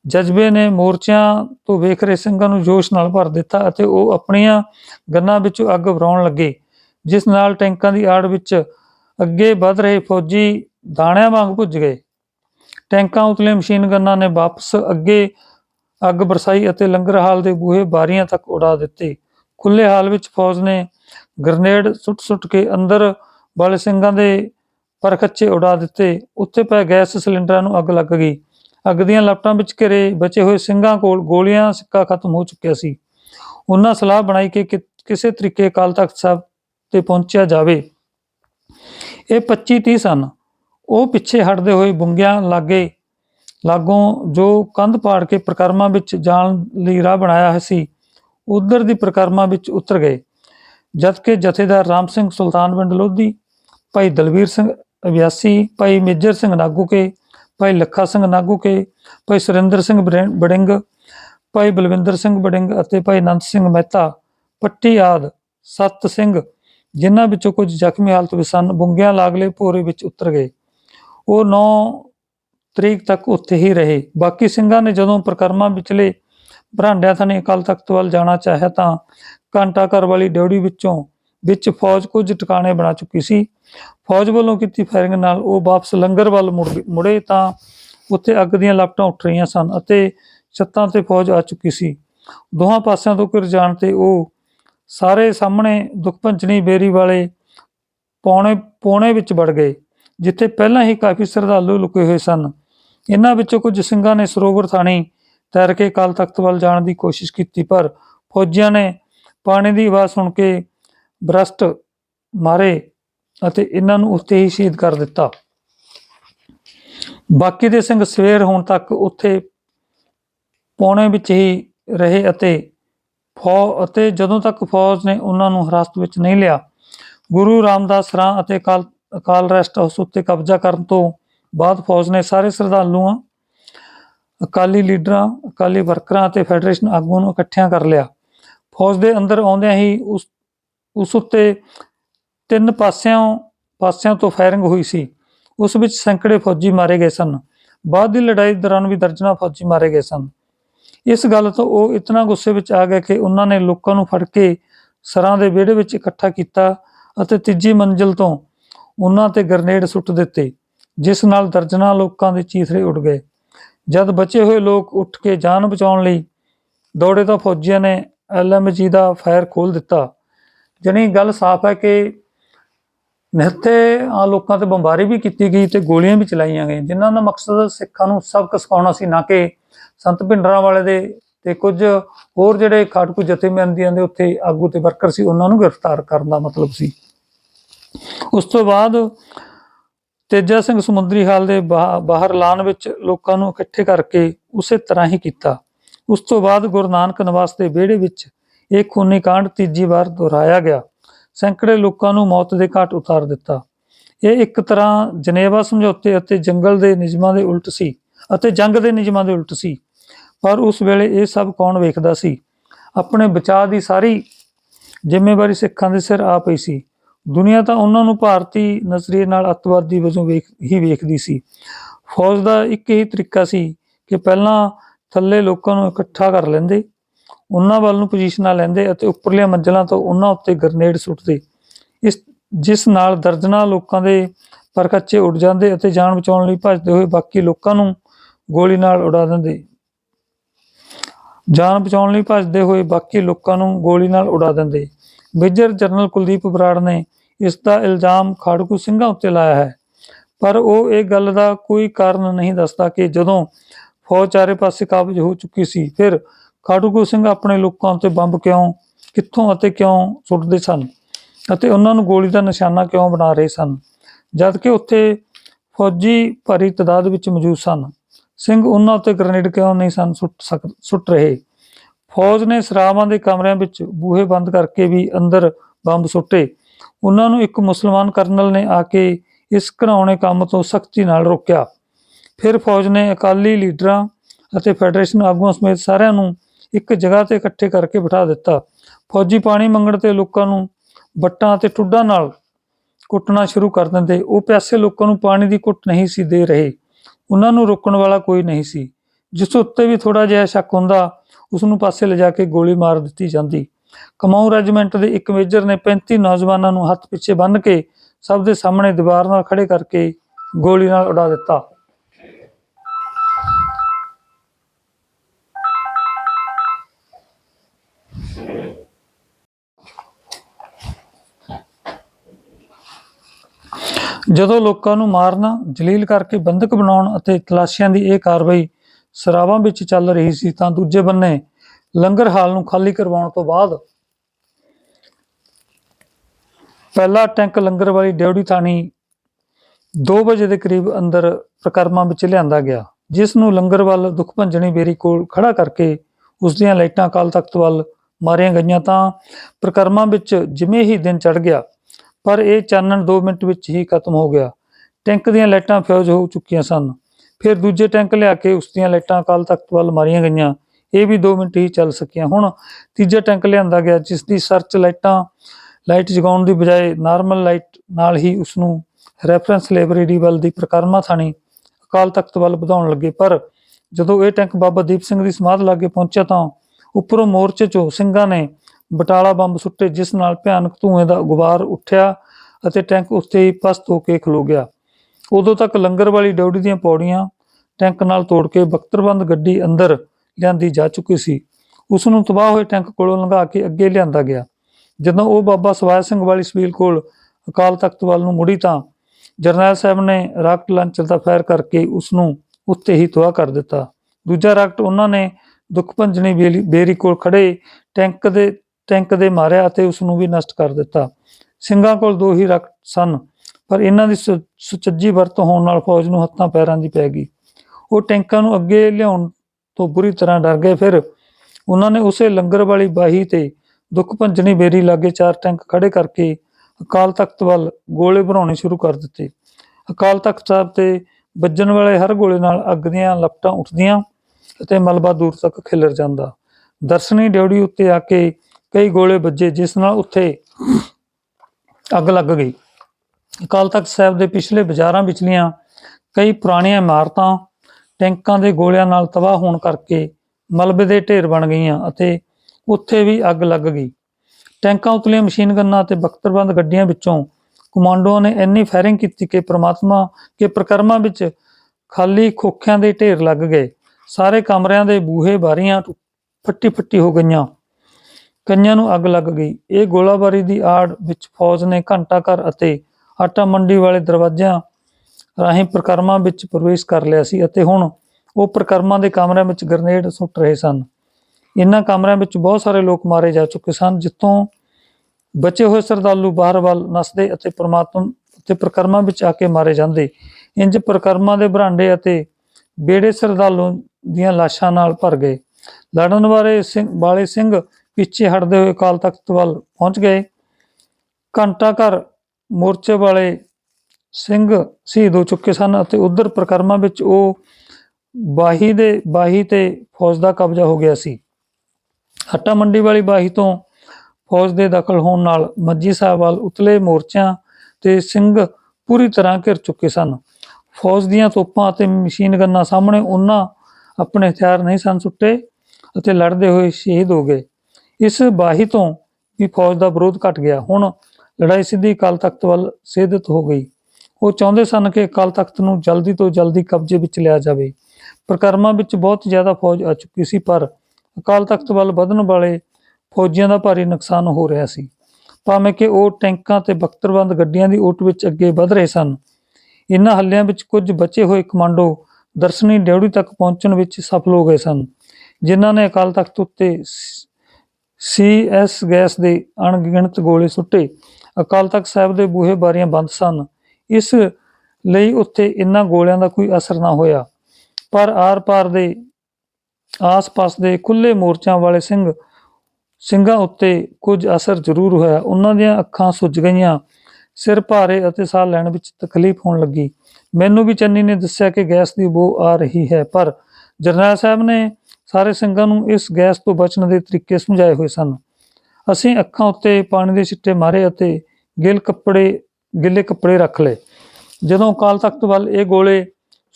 ਜਜ਼ਬੇ ਨੇ ਮੋਰਚਿਆਂ ਤੋਂ ਵੇਖ ਰਹੇ ਸਿੰਘਾਂ ਨੂੰ ਜੋਸ਼ ਨਾਲ ਭਰ ਦਿੱਤਾ ਅਤੇ ਉਹ ਆਪਣੀਆਂ ਗੰਨਾਂ ਵਿੱਚੋਂ ਅੱਗ ਵਰਾਉਣ ਲੱਗੇ, ਜਿਸ ਨਾਲ ਟੈਂਕਾਂ ਦੀ ਆੜ ਵਿੱਚ ਅੱਗੇ ਵੱਧ ਰਹੇ ਫੌਜੀ ਦਾਣਿਆਂ ਵਾਂਗ ਭੁੱਜ ਗਏ। ਟੈਂਕਾਂ, ਉਤਲੇ ਮਸ਼ੀਨ ਗੰਨਾਂ ਨੇ ਵਾਪਸ ਅੱਗੇ ਅੱਗ ਬਰਸਾਈ ਅਤੇ ਲੰਗਰ ਹਾਲ ਦੇ ਬੂਹੇ ਬਾਰੀਆਂ ਤੱਕ ਉਡਾ ਦਿੱਤੇ। ਖੁੱਲੇ ਹਾਲ ਵਿੱਚ ਫੌਜ ਨੇ ਗ੍ਰਨੇਡ ਸੁੱਟ-ਸੁੱਟ ਕੇ ਅੰਦਰ ਵਾਲੇ ਸਿੰਘਾਂ ਦੇ ਪਰਖੱਚੇ ਉਡਾ ਦਿੱਤੇ। ਉੱਥੇ ਪਏ ਗੈਸ ਸਿਲੰਡਰਾਂ ਨੂੰ ਅੱਗ ਲੱਗ ਗਈ। ਅੱਗ ਦੀਆਂ ਲਪਟਾਂ ਵਿੱਚ ਘਿਰੇ ਬਚੇ ਹੋਏ ਸਿੰਘਾਂ ਕੋਲ ਗੋਲੀਆਂ, ਸਿੱਕਾ ਖਤਮ ਹੋ ਚੁੱਕਿਆ ਸੀ। ਉਹਨਾਂ ਸਲਾਹ ਬਣਾਈ ਕਿ ਕਿ- ਕਿਸੇ ਤਰੀਕੇ ਅਕਾਲ ਤਖਤ ਸਾਹਿਬ ਤੇ ਪਹੁੰਚਿਆ ਜਾਵੇ। ਇਹ 25 30 ਸਨ। ਉਹ ਪਿੱਛੇ ਹਟਦੇ ਹੋਏ ਬੁੰਗਿਆਂ ਲਾਗੇ, ਲਾਗੋਂ ਜੋ ਕੰਧ ਪਾੜ ਕੇ ਪ੍ਰਕਰਮਾਂ ਵਿੱਚ ਜਾਣ ਲਈ ਰਾਹ ਬਣਾਇਆ ਸੀ, ਉਧਰ ਦੀ ਪ੍ਰਕਰਮਾਂ ਵਿੱਚ ਉਤਰ ਗਏ। ਜਦ ਕਿ ਜਥੇਦਾਰ ਰਾਮ ਸਿੰਘ, ਸੁਲਤਾਨ ਸੁਲਤਾਨਵਿੰਡ ਲੋਧੀ, ਭਾਈ ਦਲਵੀਰ ਸਿੰਘ ਅਵਿਆਸੀ ਭਾਈ ਮੇਜਰ ਸਿੰਘ ਨਾਗੂਕੇ, ਭਾਈ ਲੱਖਾ ਸਿੰਘ ਨਾਗੂਕੇ, ਭਾਈ ਸੁਰਿੰਦਰ ਸਿੰਘ ਬੜੇ- ਬੜਿੰਗ, ਭਾਈ ਬਲਵਿੰਦਰ ਸਿੰਘ ਬੜਿੰਗ ਅਤੇ ਭਾਈ ਅਨੰਤ ਸਿੰਘ ਮਹਿਤਾ, ਪੱਟੀ ਆਦ, ਸਤ ਸਿੰਘ ਜਿਨ੍ਹਾਂ ਵਿੱਚੋਂ ਕੁਝ ਜ਼ਖਮੀ ਹਾਲਤ ਵਿੱਚ ਸਨ, ਬੁੰਗਿਆਂ ਲਾਗਲੇ ਭੋਰੇ ਵਿੱਚ ਉਤਰ ਗਏ। ਉਹ 9 ਤਰੀਕ ਤੱਕ ਉੱਥੇ ਹੀ ਰਹੇ। ਬਾਕੀ ਸਿੰਘਾਂ ਨੇ ਜਦੋਂ ਪ੍ਰਕਰਮਾਂ ਵਿਚਲੇ ਬਰਾਂਡਿਆਂ ਥਾਣੇ ਅਕਾਲ ਤਖਤ ਵੱਲ ਜਾਣਾ ਚਾਹਿਆ ਤਾਂ ਘੰਟਾ ਘਰ ਵਾਲੀ ਡਿਉੜੀ ਵਿੱਚੋਂ ਵਿੱਚ ਫੌਜ ਕੁਝ ਟਿਕਾਣੇ ਬਣਾ ਚੁੱਕੀ ਸੀ। ਫੌਜ ਵੱਲੋਂ ਕੀਤੀ ਫਾਇਰਿੰਗ ਨਾਲ ਉਹ ਵਾਪਸ ਲੰਗਰ ਵੱਲ ਮੁੜ ਮੁੜੇ ਤਾਂ ਉੱਥੇ ਅੱਗ ਦੀਆਂ ਲਪਟਾਂ ਉੱਠ ਰਹੀਆਂ ਸਨ ਅਤੇ ਛੱਤਾਂ ਤੇ ਫੌਜ ਆ ਚੁੱਕੀ ਸੀ। ਦੋਹਾਂ ਪਾਸਿਆਂ ਤੋਂ ਘਿਰ ਜਾਣ ਤੇ ਉਹ ਸਾਰੇ ਸਾਹਮਣੇ ਦੁੱਖ ਭੰਜਣੀ ਬੇਰੀ ਵਾਲੇ ਪੌਣੇ ਪੌਣੇ ਵਿੱਚ ਵੜ ਗਏ, ਜਿੱਥੇ ਪਹਿਲਾਂ ਹੀ ਕਾਫੀ ਸ਼ਰਧਾਲੂ ਲੁਕੇ ਹੋਏ ਸਨ। ਇਹਨਾਂ ਵਿੱਚੋਂ ਕੁਝ ਸਿੰਘਾਂ ਨੇ ਸਰੋਵਰ ਥਾਣੀ ਤੈਰ ਕੇ ਕਾਲ ਤਖਤ ਵੱਲ ਜਾਣ ਦੀ ਕੋਸ਼ਿਸ਼ ਕੀਤੀ, ਪਰ ਫੌਜੀਆਂ ਨੇ ਪਾਣੀ ਦੀ ਆਵਾਜ਼ ਸੁਣ ਕੇ ਬਰਸਟ ਮਾਰੇ ਅਤੇ ਇਹਨਾਂ ਨੂੰ ਉੱਥੇ ਹੀ ਸ਼ਹੀਦ ਕਰ ਦਿੱਤਾ। ਬਾਕੀ ਦੇ ਸਿੰਘ ਸਵੇਰ ਹੋਣ ਤੱਕ ਉੱਥੇ ਪੌਣੇ ਵਿੱਚ ਹੀ ਰਹੇ ਅਤੇ ਫੌ ਅਤੇ ਜਦੋਂ ਤੱਕ ਫੌਜ ਨੇ ਉਹਨਾਂ ਨੂੰ ਹਿਰਾਸਤ ਵਿੱਚ ਨਹੀਂ ਲਿਆ, ਗੁਰੂ ਰਾਮਦਾਸ ਰਾਂ ਅਤੇ ਅਕਾਲ ਅਕਾਲ ਰੈਸਟ ਹਾਊਸ ਉੱਤੇ ਕਬਜ਼ਾ ਕਰਨ ਤੋਂ ਬਾਅਦ ਫੌਜ ਨੇ ਸਾਰੇ ਸ਼ਰਧਾਲੂਆਂ, ਅਕਾਲੀ ਲੀਡਰਾਂ, ਅਕਾਲੀ ਵਰਕਰਾਂ ਅਤੇ ਫੈਡਰੇਸ਼ਨ ਆਗੂਆਂ ਨੂੰ ਇਕੱਠਿਆਂ ਕਰ ਲਿਆ। ਫੌਜ ਦੇ ਅੰਦਰ ਆਉਂਦਿਆਂ ਹੀ ਉਸ ਉਸ ਉੱਤੇ ਤਿੰਨ ਪਾਸਿਆਂ ਪਾਸਿਆਂ ਤੋਂ ਫਾਇਰਿੰਗ ਹੋਈ ਸੀ। ਉਸ ਵਿੱਚ ਸੈਂਕੜੇ ਫੌਜੀ ਮਾਰੇ ਗਏ ਸਨ। ਬਾਅਦ ਦੀ ਲੜਾਈ ਦੌਰਾਨ ਵੀ ਦਰਜਨਾਂ ਫੌਜੀ ਮਾਰੇ ਗਏ ਸਨ। ਇਸ ਗੱਲ ਤੋਂ ਉਹ ਇਤਨਾ ਗੁੱਸੇ ਵਿੱਚ ਆ ਗਿਆ ਕਿ ਉਹਨਾਂ ਨੇ ਲੋਕਾਂ ਨੂੰ ਫੜ ਕੇ ਸਰਾਂ ਦੇ ਵਿਹੜੇ ਵਿੱਚ ਇਕੱਠਾ ਕੀਤਾ ਅਤੇ ਤੀਜੀ ਮੰਜ਼ਿਲ ਤੋਂ ਉਹਨਾਂ ਤੇ ਗ੍ਰਨੇਡ ਸੁੱਟ ਦਿੱਤੇ, ਜਿਸ ਨਾਲ ਦਰਜਨਾਂ ਲੋਕਾਂ ਦੇ ਚੀਥੜੇ ਉੱਡ ਗਏ। ਜਦ ਬਚੇ ਹੋਏ ਲੋਕ ਉੱਠ ਕੇ ਜਾਨ ਬਚਾਉਣ ਲਈ ਦੌੜੇ ਤਾਂ ਫੌਜੀਆਂ ਨੇ ਐਲਐਮਜੀ ਦਾ ਫਾਇਰ ਖੋਲ ਦਿੱਤਾ। ਜਣੀ ਗੱਲ ਸਾਫ਼ ਹੈ ਕਿ ਨਿਹੱਥੇ ਆ ਲੋਕਾਂ ਤੇ ਬੰਬਾਰੀ ਵੀ ਕੀਤੀ ਗਈ ਤੇ ਗੋਲੀਆਂ ਵੀ ਚਲਾਈਆਂ ਗਈਆਂ, ਜਿਨ੍ਹਾਂ ਦਾ ਮਕਸਦ ਸਿੱਖਾਂ ਨੂੰ ਸਬਕ ਸਿਖਾਉਣਾ ਸੀ, ਨਾ ਕਿ ਸੰਤ ਭਿੰਡਰਾਂ ਵਾਲੇ ਦੇ ਤੇ ਕੁਝ ਹੋਰ ਜਿਹੜੇ ਖਾਟਕੂ ਜਥੇਬੰਦੀਆਂ ਦੇ ਉੱਥੇ ਆਗੂ ਤੇ ਵਰਕਰ ਸੀ, ਉਹਨਾਂ ਨੂੰ ਗ੍ਰਿਫਤਾਰ ਕਰਨ ਦਾ ਮਤਲਬ ਸੀ। ਉਸ ਤੋਂ ਬਾਅਦ ਤੇਜਾ ਸਿੰਘ ਸਮੁੰਦਰੀ ਹਾਲ ਦੇ ਬਾਹ- ਬਾਹਰ ਲਾਨ ਵਿੱਚ ਲੋਕਾਂ ਨੂੰ ਇਕੱਠੇ ਕਰਕੇ ਉਸੇ ਤਰ੍ਹਾਂ ਹੀ ਕੀਤਾ। ਉਸ ਤੋਂ ਬਾਅਦ ਗੁਰੂ ਨਾਨਕ ਨਿਵਾਸ ਦੇ ਵਿਹੜੇ ਵਿੱਚ ਇਹ ਖੂਨੀ ਕਾਂਡ ਤੀਜੀ ਵਾਰ ਦੁਹਰਾਇਆ ਗਿਆ। ਸੈਂਕੜੇ ਲੋਕਾਂ ਨੂੰ ਮੌਤ ਦੇ ਘਾਟ ਉਤਾਰ ਦਿੱਤਾ। ਇਹ ਇੱਕ ਤਰ੍ਹਾਂ ਜਨੇਵਾ ਸਮਝੌਤੇ ਅਤੇ ਜੰਗਲ ਦੇ ਨਿਯਮਾਂ ਦੇ ਉਲਟ ਸੀ ਅਤੇ ਜੰਗ ਦੇ ਨਿਯਮਾਂ ਦੇ ਉਲਟ ਸੀ। ਪਰ ਉਸ ਵੇਲੇ ਇਹ ਸਭ ਕੌਣ ਵੇਖਦਾ ਸੀ? ਆਪਣੇ ਬਚਾਅ ਦੀ ਸਾਰੀ ਜ਼ਿੰਮੇਵਾਰੀ ਸਿੱਖਾਂ ਦੇ ਸਿਰ ਆ ਪਈ ਸੀ। ਦੁਨੀਆ ਤਾਂ ਉਹਨਾਂ ਨੂੰ ਭਾਰਤੀ ਨਜ਼ਰੀਏ ਨਾਲ ਅੱਤਵਾਦੀ ਵਜੋਂ ਵੇਖ, ਹੀ ਵੇਖਦੀ ਸੀ। ਫੌਜ ਦਾ ਇੱਕ ਹੀ ਤਰੀਕਾ ਸੀ ਕਿ ਪਹਿਲਾਂ ਥੱਲੇ ਲੋਕਾਂ ਨੂੰ ਇਕੱਠਾ ਕਰ ਲੈਂਦੇ, ਉਹਨਾਂ ਵੱਲ ਨੂੰ ਪੋਜੀਸ਼ਨਾਂ ਲੈਂਦੇ ਅਤੇ ਉੱਪਰਲੀਆਂ ਮੰਜ਼ਲਾਂ ਤੋਂ ਉਹਨਾਂ ਉੱਤੇ ਗ੍ਰਨੇਡ ਸੁੱਟਦੇ। ਇਸ, ਜਿਸ ਨਾਲ ਦਰਜਨਾਂ ਲੋਕਾਂ ਦੇ ਪਰਕੱਚੇ ਉੱਡ ਜਾਂਦੇ ਅਤੇ ਜਾਨ ਬਚਾਉਣ ਲਈ ਭੱਜਦੇ ਹੋਏ ਬਾਕੀ ਲੋਕਾਂ ਨੂੰ ਗੋਲੀ ਨਾਲ ਉਡਾ ਦਿੰਦੇ। ਜਾਨ ਬਚਾਉਣ ਲਈ ਭੱਜਦੇ ਹੋਏ ਬਾਕੀ ਲੋਕਾਂ ਨੂੰ ਗੋਲੀ ਨਾਲ ਉਡਾ ਦਿੰਦੇ। ਮੇਜਰ ਜਨਰਲ ਕੁਲਦੀਪ ਬਰਾੜ ਨੇ ਇਸ ਦਾ ਇਲਜ਼ਾਮ ਖਾੜਕੂ ਸਿੰਘਾਂ ਉੱਤੇ ਲਾਇਆ ਹੈ। ਪਰ ਉਹ ਇਹ ਗੱਲ ਦਾ ਕੋਈ ਕਾਰਨ ਨਹੀਂ ਦੱਸਦਾ ਕਿ ਜਦੋਂ ਫੌਜ ਚਾਰੇ ਪਾਸੇ ਕਾਬਜ ਹੋ ਚੁੱਕੀ ਸੀ, ਫਿਰ ਖਾੜਕੂ ਸਿੰਘ ਆਪਣੇ ਲੋਕਾਂ ਉੱਤੇ ਬੰਬ ਕਿਉਂ, ਕਿੱਥੋਂ ਅਤੇ ਕਿਉਂ ਸੁੱਟਦੇ ਸਨ ਅਤੇ ਉਹਨਾਂ ਨੂੰ ਗੋਲੀ ਦਾ ਨਿਸ਼ਾਨਾ ਕਿਉਂ ਬਣਾ ਰਹੇ ਸਨ ਜਦ ਕਿ ਉੱਥੇ ਫੌਜੀ ਭਾਰੀ ਤਦਾਦ ਵਿੱਚ ਮੌਜੂਦ ਸਨ। ਸਿੰਘ ਉਹਨਾਂ ਉੱਤੇ ਗ੍ਰਨੇਡ ਕਿਉਂ ਨਹੀਂ ਸਨ ਸੁੱਟ ਸਕ, ਸੁੱਟ ਰਹੇ? ਫੌਜ ਨੇ ਸਰਾਵਾਂ ਦੇ ਕਮਰਿਆਂ ਵਿੱਚ ਬੂਹੇ ਬੰਦ ਕਰਕੇ ਵੀ ਅੰਦਰ ਬੰਬ ਸੁੱਟੇ। ਉਹਨਾਂ ਨੂੰ ਇੱਕ ਮੁਸਲਮਾਨ ਕਰਨਲ ਨੇ ਆ ਕੇ ਇਸ ਘਰਾਉਣੇ ਕੰਮ ਤੋਂ ਸਖਤੀ ਨਾਲ ਰੋਕਿਆ। ਫਿਰ ਫੌਜ ਨੇ ਅਕਾਲੀ ਲੀਡਰਾਂ ਅਤੇ ਫੈਡਰੇਸ਼ਨ ਆਗੂਆਂ ਸਮੇਤ ਸਾਰਿਆਂ ਨੂੰ ਇੱਕ ਜਗ੍ਹਾ ਤੇ ਇਕੱਠੇ ਕਰਕੇ ਬਿਠਾ ਦਿੱਤਾ। ਫੌਜੀ ਪਾਣੀ ਮੰਗਣ ਤੇ ਲੋਕਾਂ ਨੂੰ ਬੱਟਾਂ ਅਤੇ ਟੁੱਡਾਂ ਨਾਲ ਕੁੱਟਣਾ ਸ਼ੁਰੂ ਕਰ ਦਿੰਦੇ। ਉਹ ਪਿਆਸੇ ਲੋਕਾਂ ਨੂੰ ਪਾਣੀ ਦੀ ਘੁੱਟ ਨਹੀਂ ਸੀ ਦੇ ਰਹੇ। ਉਹਨਾਂ ਨੂੰ ਰੋਕਣ ਵਾਲਾ ਕੋਈ ਨਹੀਂ ਸੀ। ਜਿਸ ਉੱਤੇ ਵੀ ਥੋੜਾ ਜਿਹਾ ਸ਼ੱਕ ਹੁੰਦਾ ਉਸ ਨੂੰ ਪਾਸੇ ਲਿਜਾ ਕੇ ਗੋਲੀ ਮਾਰ ਦਿੱਤੀ ਜਾਂਦੀ। ਕਮਾਊ ਰੈਜੀਮੈਂਟ ਦੇ ਇੱਕ ਮੇਜਰ ਨੇ 35 ਨੌਜਵਾਨਾਂ ਨੂੰ ਹੱਥ ਪਿੱਛੇ ਬੰਨ੍ਹ ਕੇ ਸਭ ਦੇ ਸਾਹਮਣੇ ਦੀਵਾਰ ਨਾਲ ਖੜੇ ਕਰਕੇ ਗੋਲੀ ਨਾਲ ਉਡਾ ਦਿੱਤਾ। ਜਦੋਂ ਲੋਕਾਂ ਨੂੰ ਮਾਰਨਾ, ਜਲੀਲ ਕਰਕੇ ਬੰਦਕ ਬਣਾਉਣ ਅਤੇ ਤਲਾਸ਼ੀਆਂ ਦੀ ਇਹ ਕਾਰਵਾਈ ਸਰਾਵਾਂ ਵਿੱਚ ਚੱਲ ਰਹੀ ਸੀ, ਤਾਂ ਦੂਜੇ ਬੰਨੇ ਲੰਗਰ ਹਾਲ ਨੂੰ ਖਾਲੀ ਕਰਵਾਉਣ ਤੋਂ ਬਾਅਦ ਪਹਿਲਾ ਟੈਂਕ ਲੰਗਰ ਵਾਲੀ ਡਿਊਟੀ ਥਾਣੀ 2 ਵਜੇ ਦੇ ਕਰੀਬ ਅੰਦਰ ਪ੍ਰਕਰਮਾਂ ਵਿੱਚ ਲਿਆਂਦਾ ਗਿਆ, ਜਿਸ ਨੂੰ ਲੰਗਰ ਵੱਲ ਦੁੱਖ ਭੰਜਣੀ ਬੇਰੀ ਕੋਲ ਖੜਾ ਕਰਕੇ ਉਸ ਦੀਆਂ ਲਾਈਟਾਂ ਕਾਲ ਤਖਤ ਵੱਲ ਮਾਰੀਆਂ ਗਈਆਂ, ਤਾਂ ਪ੍ਰਕਰਮਾਂ ਵਿੱਚ ਜਿਵੇਂ ਹੀ ਦਿਨ ਚੜ ਗਿਆ ਪਰ ਇਹ ਚਾਨਣ 2 ਮਿੰਟ ਵਿੱਚ ਹੀ ਖਤਮ ਹੋ ਗਿਆ। ਟੈਂਕ ਦੀਆਂ ਲਾਈਟਾਂ ਫਿਊਜ਼ ਹੋ ਚੁੱਕੀਆਂ ਸਨ। ਫਿਰ ਦੂਜੇ ਟੈਂਕ ਲਿਆ ਕੇ ਉਸ ਦੀਆਂ ਲਾਈਟਾਂ ਕਾਲ ਤਖਤ ਵੱਲ ਮਾਰੀਆਂ ਗਈਆਂ। ਇਹ ਵੀ 2 ਮਿੰਟ ਹੀ ਚੱਲ ਸਕੀਆਂ। ਹੁਣ ਤੀਜਾ ਟੈਂਕ ਲਿਆਂਦਾ ਗਿਆ, ਜਿਸ ਦੀ ਸਰਚ ਲਾਈਟਾਂ ਲਾਈਟ ਜਗਾਉਣ ਦੀ ਬਜਾਏ ਨਾਰਮਲ ਲਾਈਟ ਨਾਲ ਹੀ ਉਸ ਨੂੰ ਰੈਫਰੈਂਸ ਲਾਇਬ੍ਰੇਰੀ ਵੱਲ ਦੀ ਪ੍ਰਕਰਮਾ ਥਾਣੀ ਅਕਾਲ ਤਖਤ ਵੱਲ ਵਧਾਉਣ ਲੱਗੇ। ਪਰ ਜਦੋਂ ਇਹ ਟੈਂਕ ਬਾਬਾ ਦੀਪ ਸਿੰਘ ਦੀ ਸਮਾਧ ਲਾਗੇ ਪਹੁੰਚਿਆ ਤਾਂ ਉੱਪਰੋਂ ਮੋਰਚੇ 'ਚੋਂ ਸਿੰਘਾਂ ਨੇ ਬਟਾਲਾ ਬੰਬ ਸੁੱਟੇ, ਜਿਸ ਨਾਲ ਭਿਆਨਕ ਧੂਏ ਦਾ ਗੁਬਾਰ ਉੱਠਿਆ ਅਤੇ ਟੈਂਕ ਉੱਥੇ ਹੀ ਪਸਤ ਹੋ ਕੇ ਖਲੋ ਗਿਆ। ਉਦੋਂ ਤੱਕ ਲੰਗਰ ਵਾਲੀ ਡਿਊਟੀ ਦੀਆਂ ਪੌੜੀਆਂ ਟੈਂਕ ਨਾਲ ਤੋੜ ਕੇ ਬਖਤਰਬੰਦ ਗੱਡੀ ਅੰਦਰ ਲਿਆਂਦੀ ਜਾ ਚੁੱਕੀ ਸੀ। ਉਸ ਨੂੰ ਤਬਾਹ ਹੋਏ ਟੈਂਕ ਕੋਲੋਂ ਲੰਘਾ ਕੇ ਅੱਗੇ ਲਿਆਂਦਾ ਗਿਆ। ਜਦੋਂ ਉਹ ਬਾਬਾ ਸਵਾਇ ਸਿੰਘ ਵਾਲੀ ਸਵੀਲ ਕੋਲ ਅਕਾਲ ਤਖਤ ਵੱਲ ਨੂੰ ਮੁੜੀ ਤਾਂ ਜਰਨੈਲ ਸਾਹਿਬ ਨੇ ਰਾਕਟ ਲਾਂਚਰ ਦਾ ਫਾਇਰ ਕਰਕੇ ਉਸ ਨੂੰ ਉੱਤੇ ਹੀ ਤਬਾਹ ਕਰ ਦਿੱਤਾ। ਦੂਜਾ ਰਾਕਟ ਉਹਨਾਂ ਨੇ ਦੁੱਖ ਭੰਜਣੀ ਬੇਰੀ ਕੋਲ ਖੜੇ ਟੈਂਕ ਦੇ ਟੈਂਕ ਦੇ ਮਾਰਿਆ ਅਤੇ ਉਸ ਨੂੰ ਵੀ ਨਸ਼ਟ ਕਰ ਦਿੱਤਾ। ਸਿੰਘਾਂ ਕੋਲ ਦੋ ਹੀ ਰਾਕਟ ਸਨ, ਪਰ ਇਹਨਾਂ ਦੀ ਸੁਚੱਜੀ ਵਰਤੋਂ ਹੋਣ ਨਾਲ ਫੌਜ ਨੂੰ ਹੱਥਾਂ ਪੈਰਾਂ ਦੀ ਪੈ ਗਈ। ਉਹ ਟੈਂਕਾਂ ਨੂੰ ਅੱਗੇ ਲਿਆਉਣ ਤੋਂ ਬੁਰੀ ਤਰ੍ਹਾਂ ਡਰ ਗਏ। ਫਿਰ ਉਹਨਾਂ ਨੇ ਉਸੇ ਲੰਗਰ ਵਾਲੀ ਬਾਹੀ ਤੇ ਦੁੱਖ ਭੰਜਣੀ ਬੇਰੀ ਲਾਗੇ ਚਾਰ ਟੈਂਕ ਖੜੇ ਕਰਕੇ ਅਕਾਲ ਤਖਤ ਵੱਲ ਗੋਲੇ ਭਰਾਉਣੇ ਸ਼ੁਰੂ ਕਰ ਦਿੱਤੇ। ਅਕਾਲ ਤਖਤ ਸਾਹਿਬ ਤੇ ਵੱਜਣ ਵਾਲੇ ਹਰ ਗੋਲੇ ਨਾਲ ਅੱਗ ਦੀਆਂ ਲਪਟਾਂ ਉੱਠਦੀਆਂ ਅਤੇ ਮਲਬਾ ਦੂਰ ਤੱਕ ਖਿਲਰ ਜਾਂਦਾ। ਦਰਸ਼ਨੀ ਡਿਉੜੀ ਉੱਤੇ ਆ ਕੇ ਕਈ ਗੋਲੇ ਵੱਜੇ, ਜਿਸ ਨਾਲ ਉੱਥੇ ਅੱਗ ਲੱਗ ਗਈ। ਅਕਾਲ ਤਖਤ ਸਾਹਿਬ ਦੇ ਪਿਛਲੇ ਬਾਜ਼ਾਰਾਂ ਵਿਚਲੀਆਂ ਕਈ ਪੁਰਾਣੀਆਂ ਇਮਾਰਤਾਂ ਟੈਂਕਾਂ ਦੇ ਗੋਲਿਆਂ ਨਾਲ ਤਬਾਹ ਹੋਣ ਕਰਕੇ ਮਲਬੇ ਦੇ ਢੇਰ ਬਣ ਗਈਆਂ ਅਤੇ ਉੱਥੇ ਵੀ ਅੱਗ ਲੱਗ ਗਈ। ਟੈਂਕਾਂ ਉਤਲੀਆਂ ਮਸ਼ੀਨ ਗੰਨਾਂ ਅਤੇ ਬਖਤਰਬੰਦ ਗੱਡੀਆਂ ਵਿੱਚੋਂ ਕਮਾਂਡੋਆਂ ਨੇ ਇੰਨੀ ਫਾਇਰਿੰਗ ਕੀਤੀ ਕਿ ਪ੍ਰਮਾਤਮਾ, ਕੇ ਪ੍ਰਕਰਮਾਂ ਵਿੱਚ ਖਾਲੀ ਖੋਖਿਆਂ ਦੇ ਢੇਰ ਲੱਗ ਗਏ। ਸਾਰੇ ਕਮਰਿਆਂ ਦੇ ਬੂਹੇ ਬਾਰੀਆਂ ਫੱਟੀ ਫੱਟੀ ਹੋ ਗਈਆਂ। ਕਈਆਂ ਨੂੰ ਅੱਗ ਲੱਗ ਗਈ। ਇਹ ਗੋਲਾਬਾਰੀ ਦੀ ਆੜ ਵਿੱਚ ਫੌਜ ਨੇ ਘੰਟਾ ਘਰ ਅਤੇ ਆਟਾ ਮੰਡੀ ਵਾਲੇ ਦਰਵਾਜ਼ਿਆਂ ਰਾਹੀਂ ਪ੍ਰਕਰਮਾਂ ਵਿੱਚ ਪ੍ਰਵੇਸ਼ ਕਰ ਲਿਆ ਸੀ ਅਤੇ ਹੁਣ ਉਹ ਪ੍ਰਕਰਮਾਂ ਦੇ ਕਮਰਿਆਂ ਵਿੱਚ ਗ੍ਰਨੇਡ ਸੁੱਟ ਰਹੇ ਸਨ। ਇਨ੍ਹਾਂ ਕਮਰਿਆਂ ਵਿੱਚ ਬਹੁਤ ਸਾਰੇ ਲੋਕ ਮਾਰੇ ਜਾ ਚੁੱਕੇ ਸਨ, ਜਿੱਥੋਂ ਬਚੇ ਹੋਏ ਸਰਦਾਲੂ ਬਾਹਰ ਵੱਲ ਨਸਦੇ ਅਤੇ ਪ੍ਰਮਾਤਮ ਤੇ ਪ੍ਰਕਰਮਾਂ ਵਿੱਚ ਆ ਕੇ ਮਾਰੇ ਜਾਂਦੇ। ਇੰਜ ਪ੍ਰਕਰਮਾਂ ਦੇ ਬਰਾਂਡੇ ਅਤੇ ਬੇੜੇ ਸਰਦਾਲੂ ਦੀਆਂ ਲਾਸ਼ਾਂ ਨਾਲ ਭਰ ਗਏ। ਲੜਨ ਵਾਲੇ ਸਿੰਘ ਵਾਲੇ ਸਿੰਘ ਪਿੱਛੇ ਹਟਦੇ ਹੋਏ ਅਕਾਲ ਤਖਤ ਵੱਲ ਪਹੁੰਚ ਗਏ। ਘੰਟਾ ਘਰ ਮੋਰਚੇ ਵਾਲੇ ਸਿੰਘ ਸ਼ਹੀਦ ਹੋ ਚੁੱਕੇ ਸਨ ਅਤੇ ਉਧਰ ਪ੍ਰਕਰਮਾਂ ਵਿੱਚ ਉਹ ਬਾਹੀ ਦੇ ਬਾਹੀ ਤੇ ਫੌਜ ਦਾ ਕਬਜ਼ਾ ਹੋ ਗਿਆ ਸੀ। ਹੱਟਾ ਮੰਡੀ ਵਾਲੀ ਬਾਹੀ ਤੋਂ ਫੌਜ ਦੇ ਦਖਲ ਹੋਣ ਨਾਲ ਮੱਜੀ ਸਾਹਿਬ ਵੱਲ ਉਤਲੇ ਮੋਰਚਿਆਂ ਤੇ ਸਿੰਘ ਪੂਰੀ ਤਰ੍ਹਾਂ ਘਿਰ ਚੁੱਕੇ ਸਨ। ਫੌਜ ਦੀਆਂ ਤੋਪਾਂ ਅਤੇ ਮਸ਼ੀਨ ਗੰਨਾਂ ਸਾਹਮਣੇ ਉਹਨਾਂ ਆਪਣੇ ਹਥਿਆਰ ਨਹੀਂ ਸਨ ਸੁੱਟੇ ਅਤੇ ਲੜਦੇ ਹੋਏ ਸ਼ਹੀਦ ਹੋ ਗਏ। ਇਸ ਬਾਹੀ ਤੋਂ ਵੀ ਫੌਜ ਦਾ ਵਿਰੋਧ ਘਟ ਗਿਆ। ਹੁਣ ਲੜਾਈ ਸਿੱਧੀ ਅਕਾਲ ਤਖਤ ਵੱਲ ਸੇਧਿਤ ਹੋ ਗਈ। ਉਹ ਚਾਹੁੰਦੇ ਸਨ ਕਿ ਅਕਾਲ ਤਖਤ ਨੂੰ ਜਲਦੀ ਤੋਂ ਜਲਦੀ ਕਬਜ਼ੇ ਵਿੱਚ ਲਿਆ ਜਾਵੇ। ਪ੍ਰਕਰਮਾਂ ਵਿੱਚ ਬਹੁਤ ਜ਼ਿਆਦਾ ਫੌਜ ਆ ਚੁੱਕੀ ਸੀ, ਪਰ ਅਕਾਲ ਤਖਤ ਵੱਲ ਵਧਣ ਵਾਲੇ ਫੌਜੀਆਂ ਦਾ ਭਾਰੀ ਨੁਕਸਾਨ ਹੋ ਰਿਹਾ ਸੀ। ਭਾਵੇਂ ਕਿ ਉਹ ਟੈਂਕਾਂ ਤੇ ਬਖਤਰਬੰਦ ਗੱਡੀਆਂ ਦੀ ਓਟ ਵਿੱਚ ਅੱਗੇ ਵਧ ਰਹੇ ਸਨ, ਇਨ੍ਹਾਂ ਹੱਲਿਆਂ ਵਿੱਚ ਕੁਝ ਬਚੇ ਹੋਏ ਕਮਾਂਡੋ ਦਰਸ਼ਨੀ ਡਿਊੜੀ ਤੱਕ ਪਹੁੰਚਣ ਵਿੱਚ ਸਫਲ ਹੋ ਗਏ ਸਨ, ਜਿਨ੍ਹਾਂ ਨੇ ਅਕਾਲ ਤਖਤ ਉੱਤੇ ਸੀਐਸ ਗੈਸ ਦੇ ਅਣਗਿਣਤ ਗੋਲੇ ਸੁੱਟੇ। ਅਕਾਲ ਤਖਤ ਸਾਹਿਬ ਦੇ ਬੂਹੇ ਬਾਰੀਆਂ ਬੰਦ ਸਨ। ਇਸ ਲਈ ਉੱਥੇ ਇਨ੍ਹਾਂ ਗੋਲਿਆਂ ਦਾ ਕੋਈ ਅਸਰ ਨਾ ਹੋਇਆ। ਪਰ ਆਰ-ਪਾਰ ਦੇ ਆਸ-ਪਾਸ ਦੇ ਖੁੱਲੇ ਮੋਰਚਾਂ ਵਾਲੇ ਸਿੰਘ, ਸਿੰਘਾਂ ਉੱਤੇ ਕੁਝ ਅਸਰ ਜ਼ਰੂਰ ਹੋਇਆ। ਉਹਨਾਂ ਦੀਆਂ ਅੱਖਾਂ ਸੁੱਜ ਗਈਆਂ। ਸਿਰ ਭਾਰੇ ਅਤੇ ਸਾਹ ਲੈਣ ਵਿੱਚ ਤਕਲੀਫ ਹੋਣ ਲੱਗੀ। ਮੈਨੂੰ ਵੀ ਚੰਨੀ ਨੇ ਦੱਸਿਆ ਕਿ ਗੈਸ ਦੀ ਬੋ ਆ ਰਹੀ ਹੈ, ਪਰ ਜਰਨੈਲ ਸਾਹਿਬ ਨੇ ਸਾਰੇ ਸਿੰਘਾਂ ਨੂੰ ਇਸ ਗੈਸ ਤੋਂ ਬਚਣ ਦੇ ਤਰੀਕੇ ਸਮਝਾਏ ਹੋਏ ਸਨ। ਅਸੀਂ ਅੱਖਾਂ ਉੱਤੇ ਪਾਣੀ ਦੇ ਛਿੱਟੇ ਮਾਰੇ ਅਤੇ ਗਿੱਲ ਕੱਪੜੇ, ਗਿੱਲੇ ਕੱਪੜੇ ਰੱਖ ਲਏ। ਜਦੋਂ ਅਕਾਲ ਤਖਤ ਵੱਲ ਇਹ ਗੋਲੇ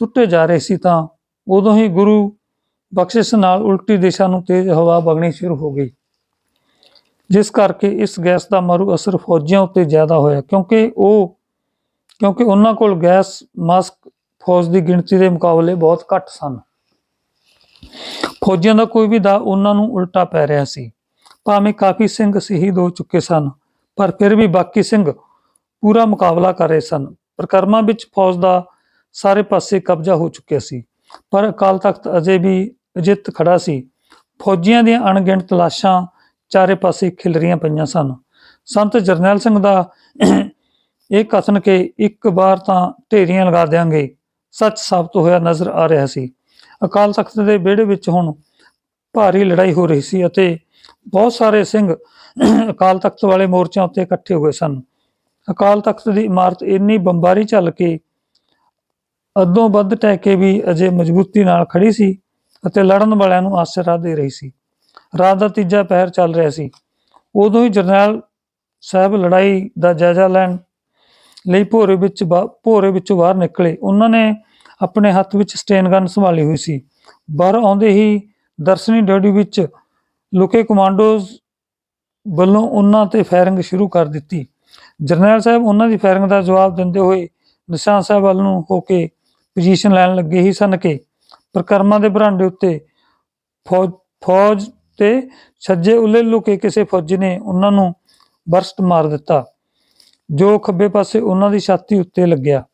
ਸੁੱਟੇ ਜਾ ਰਹੇ ਸੀ ਤਾਂ ਉਦੋਂ ਹੀ ਗੁਰੂ ਬਖਸ਼ਿਸ਼ ਨਾਲ ਉਲਟੀ ਦਿਸ਼ਾ ਨੂੰ ਤੇਜ਼ ਹਵਾ ਵਗਣੀ ਸ਼ੁਰੂ ਹੋ ਗਈ। ਜਿਸ ਕਰਕੇ ਇਸ ਗੈਸ ਦਾ ਮਾਰੂ ਅਸਰ ਫੌਜੀਆਂ ਉੱਤੇ ਜ਼ਿਆਦਾ ਹੋਇਆ ਕਿਉਂਕਿ ਉਹ, ਕਿਉਂਕਿ ਉਹਨਾਂ ਕੋਲ ਗੈਸ, ਮਾਸਕ, ਫੌਜ ਦੀ ਗਿਣਤੀ ਦੇ ਮੁਕਾਬਲੇ ਬਹੁਤ ਘੱਟ ਸਨ। ਫੌਜੀਆਂ ਦਾ ਕੋਈ ਵੀ ਦਾ ਉਹਨਾਂ ਨੂੰ ਉਲਟਾ ਪੈ ਰਿਹਾ ਸੀ। ਭਾਵੇਂ ਕਾਫੀ ਸਿੰਘ ਸ਼ਹੀਦ ਹੋ ਚੁੱਕੇ ਸਨ, ਪਰ ਫਿਰ ਵੀ ਬਾਕੀ ਸਿੰਘ ਪੂਰਾ ਮੁਕਾਬਲਾ ਕਰ ਰਹੇ ਸਨ। ਪ੍ਰਕਰਮਾਂ ਵਿੱਚ ਫੌਜ ਦਾ ਸਾਰੇ ਪਾਸੇ ਕਬਜ਼ਾ ਹੋ ਚੁੱਕਿਆ ਸੀ, ਪਰ ਅਕਾਲ ਤਖਤ ਅਜੇ ਵੀ ਅਜਿੱਤ ਖੜਾ ਸੀ। ਫੌਜੀਆਂ ਦੀਆਂ ਅਣਗਿਣਤ ਲਾਸ਼ਾਂ ਚਾਰੇ ਪਾਸੇ ਖਿਲਰੀਆਂ ਪਈਆਂ ਸਨ। ਸੰਤ ਜਰਨੈਲ ਸਿੰਘ ਦਾ ਇਹ ਕਥਨ ਕਿ ਇੱਕ ਵਾਰ ਤਾਂ ਢੇਰੀਆਂ ਲਗਾ ਦੇਾਂਗੇ ਸੱਚ ਸਾਬਤ ਹੋਇਆ ਨਜ਼ਰ ਆ ਰਿਹਾ ਸੀ। ਅਕਾਲ ਤਖਤ ਦੇ ਵਿਹੜੇ ਵਿੱਚ ਹੁਣ ਭਾਰੀ ਲੜਾਈ ਹੋ ਰਹੀ ਸੀ ਅਤੇ ਬਹੁਤ ਸਾਰੇ ਸਿੰਘ ਅਕਾਲ ਤਖਤ ਵਾਲੇ ਮੋਰਚਿਆਂ ਉੱਤੇ ਇਕੱਠੇ ਹੋਏ ਸਨ। ਅਕਾਲ ਤਖਤ ਦੀ ਇਮਾਰਤ ਇੰਨੀ ਬੰਬਾਰੀ ਚੱਲ ਕੇ ਅੱਧੋਂ ਵੱਧ ਟਹਿ ਕੇ ਵੀ ਅਜੇ ਮਜ਼ਬੂਤੀ ਨਾਲ ਖੜੀ ਸੀ ਅਤੇ ਲੜਨ ਵਾਲਿਆਂ ਨੂੰ ਆਸਰਾ ਦੇ ਰਹੀ ਸੀ। ਰਾਤ ਦਾ ਤੀਜਾ ਪਹਿਰ ਚੱਲ ਰਿਹਾ ਸੀ। ਉਦੋਂ ਹੀ ਜਰਨੈਲ ਸਾਹਿਬ ਲੜਾਈ ਦਾ ਜਾਇਜ਼ਾ ਲੈਣ ਲਈ ਭੋਰੇ ਵਿੱਚ ਬਾ- ਭੋਰੇ ਵਿੱਚੋਂ ਬਾਹਰ ਨਿਕਲੇ। ਉਹਨਾਂ ਨੇ ਆਪਣੇ ਹੱਥ ਵਿੱਚ ਸਟੇਨ ਗਨ ਸੰਭਾਲੀ ਹੋਈ ਸੀ। ਬਾਹਰ ਆਉਂਦੇ ਹੀ ਦਰਸ਼ਨੀ ਡਿਊਟੀ ਵਿੱਚ ਲੁਕੇ ਕਮਾਂਡੋਜ਼ ਵੱਲੋਂ ਉਹਨਾਂ ਤੇ ਫਾਇਰਿੰਗ ਸ਼ੁਰੂ ਕਰ ਦਿੱਤੀ। ਜਰਨੈਲ ਸਾਹਿਬ ਉਹਨਾਂ ਦੀ ਫਾਇਰਿੰਗ ਦਾ ਜਵਾਬ ਦਿੰਦੇ ਹੋਏ ਨਿਸ਼ਾਨ ਸਾਹਿਬ ਵੱਲ ਨੂੰ ਹੋ ਕੇ ਪੋਜੀਸ਼ਨ ਲੈਣ ਲੱਗੇ ਹੀ ਸਨ ਕਿ ਪ੍ਰਕਰਮਾਂ ਦੇ ਬਰਾਂਡੇ ਉੱਤੇ ਫੌਜ ਫੌਜ ਤੇ ਛੱਜੇ ਉੱਲੇ ਲੁਕੇ ਕਿਸੇ ਫੌਜੀ ਨੇ ਉਹਨਾਂ ਨੂੰ ਬਰਸਟ ਮਾਰ ਦਿੱਤਾ। ਜੋ ਖੱਬੇ ਪਾਸੇ ਉਹਨਾਂ ਦੀ ਛਾਤੀ ਉੱਤੇ ਲੱਗਿਆ।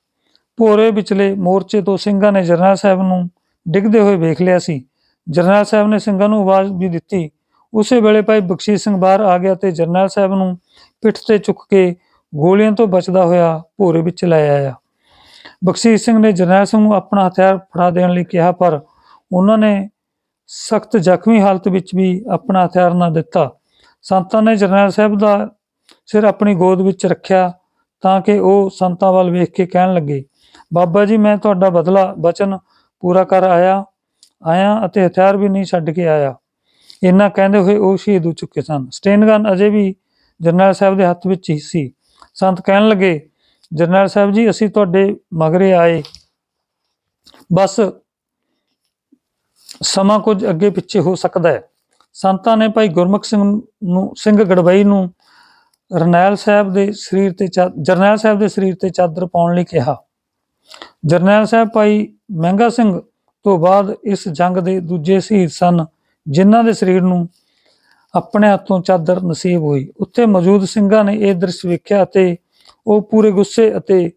ਭੋਰੇ ਵਿਚਲੇ ਮੋਰਚੇ ਤੋਂ ਸਿੰਘਾਂ ਨੇ ਜਰਨੈਲ ਸਾਹਿਬ ਨੂੰ ਡਿੱਗਦੇ ਹੋਏ ਵੇਖ ਲਿਆ ਸੀ। ਜਰਨੈਲ ਸਾਹਿਬ ਨੇ ਸਿੰਘਾਂ ਨੂੰ ਆਵਾਜ਼ ਵੀ ਦਿੱਤੀ। ਉਸੇ ਵੇਲੇ ਭਾਈ ਬਖਸ਼ੀਸ਼ ਸਿੰਘ ਬਾਹਰ ਆ ਗਿਆ ਤੇ ਜਰਨੈਲ ਸਾਹਿਬ ਨੂੰ ਪਿੱਠ ਤੇ ਚੁੱਕ ਕੇ ਗੋਲੀਆਂ ਤੋਂ ਬਚਦਾ ਹੋਇਆ ਭੋਰੇ ਵਿੱਚ ਲੈ ਆਇਆ। ਬਖਸ਼ੀਸ਼ ਸਿੰਘ ਨੇ ਜਰਨੈਲ ਸਿੰਘ ਨੂੰ ਆਪਣਾ ਹਥਿਆਰ ਫੜਾ ਦੇਣ ਲਈ ਕਿਹਾ, ਪਰ ਉਹਨਾਂ ਨੇ ਸਖਤ ਜ਼ਖਮੀ ਹਾਲਤ ਵਿੱਚ ਵੀ ਆਪਣਾ ਹਥਿਆਰ ਨਾ ਦਿੱਤਾ। ਸੰਤਾਂ ਨੇ ਜਰਨੈਲ ਸਾਹਿਬ ਦਾ ਸਿਰ ਆਪਣੀ ਗੋਦ ਵਿੱਚ ਰੱਖਿਆ ਤਾਂ ਕਿ ਉਹ ਸੰਤਾਂ ਵੱਲ ਵੇਖ ਕੇ ਕਹਿਣ ਲੱਗੇ। ਬਾਬਾ ਜੀ, ਮੈਂ ਤੁਹਾਡਾ ਬਦਲਾ, ਬਚਨ ਪੂਰਾ ਕਰ ਆਇਆ ਆਇਆ ਅਤੇ ਹਥਿਆਰ ਵੀ ਨਹੀਂ ਛੱਡ ਕੇ ਆਇਆ। ਇੰਨਾ ਕਹਿੰਦੇ ਹੋਏ ਉਹ ਸ਼ਹੀਦ ਹੋ ਚੁੱਕੇ ਸਨ। ਸਟੇਨਗਨ ਅਜੇ ਵੀ ਜਰਨੈਲ ਸਾਹਿਬ ਦੇ ਹੱਥ ਵਿੱਚ ਹੀ ਸੀ। ਸੰਤ ਕਹਿਣ ਲੱਗੇ, ਜਰਨੈਲ ਸਾਹਿਬ ਜੀ, ਅਸੀਂ ਤੁਹਾਡੇ ਮਗਰੇ ਆਏ। ਬਸ ਸਮਾਂ ਕੁਝ ਅੱਗੇ ਪਿੱਛੇ ਹੋ ਸਕਦਾ ਹੈ। ਸੰਤਾਂ ਨੇ ਭਾਈ ਗੁਰਮੁਖ ਸਿੰਘ ਨੂੰ, ਸਿੰਘ ਗੜਬਈ ਨੂੰ ਰਣੈਲ ਸਾਹਿਬ ਦੇ ਸਰੀਰ ਤੇ ਚਾ- ਜਰਨੈਲ ਸਾਹਿਬ ਦੇ ਸਰੀਰ ਤੇ ਚਾਦਰ ਪਾਉਣ ਲਈ ਕਿਹਾ। ਜਰਨੈਲ ਸਾਹਿਬ ਭਾਈ ਮਹਿੰਗਾ ਸਿੰਘ ਤੋਂ ਬਾਅਦ ਇਸ ਜੰਗ ਦੇ ਦੂਜੇ ਸ਼ਹੀਦ ਸਨ, ਜਿਨ੍ਹਾਂ ਦੇ ਸਰੀਰ ਨੂੰ ਆਪਣੇ ਹੱਥੋਂ ਚਾਦਰ ਨਸੀਬ ਹੋਈ। ਉੱਥੇ ਮੌਜੂਦ ਸਿੰਘਾਂ ਨੇ ਇਹ ਦ੍ਰਿਸ਼ ਵੇਖਿਆ ਅਤੇ ਉਹ ਪੂਰੇ ਗੁੱਸੇ ਅਤੇ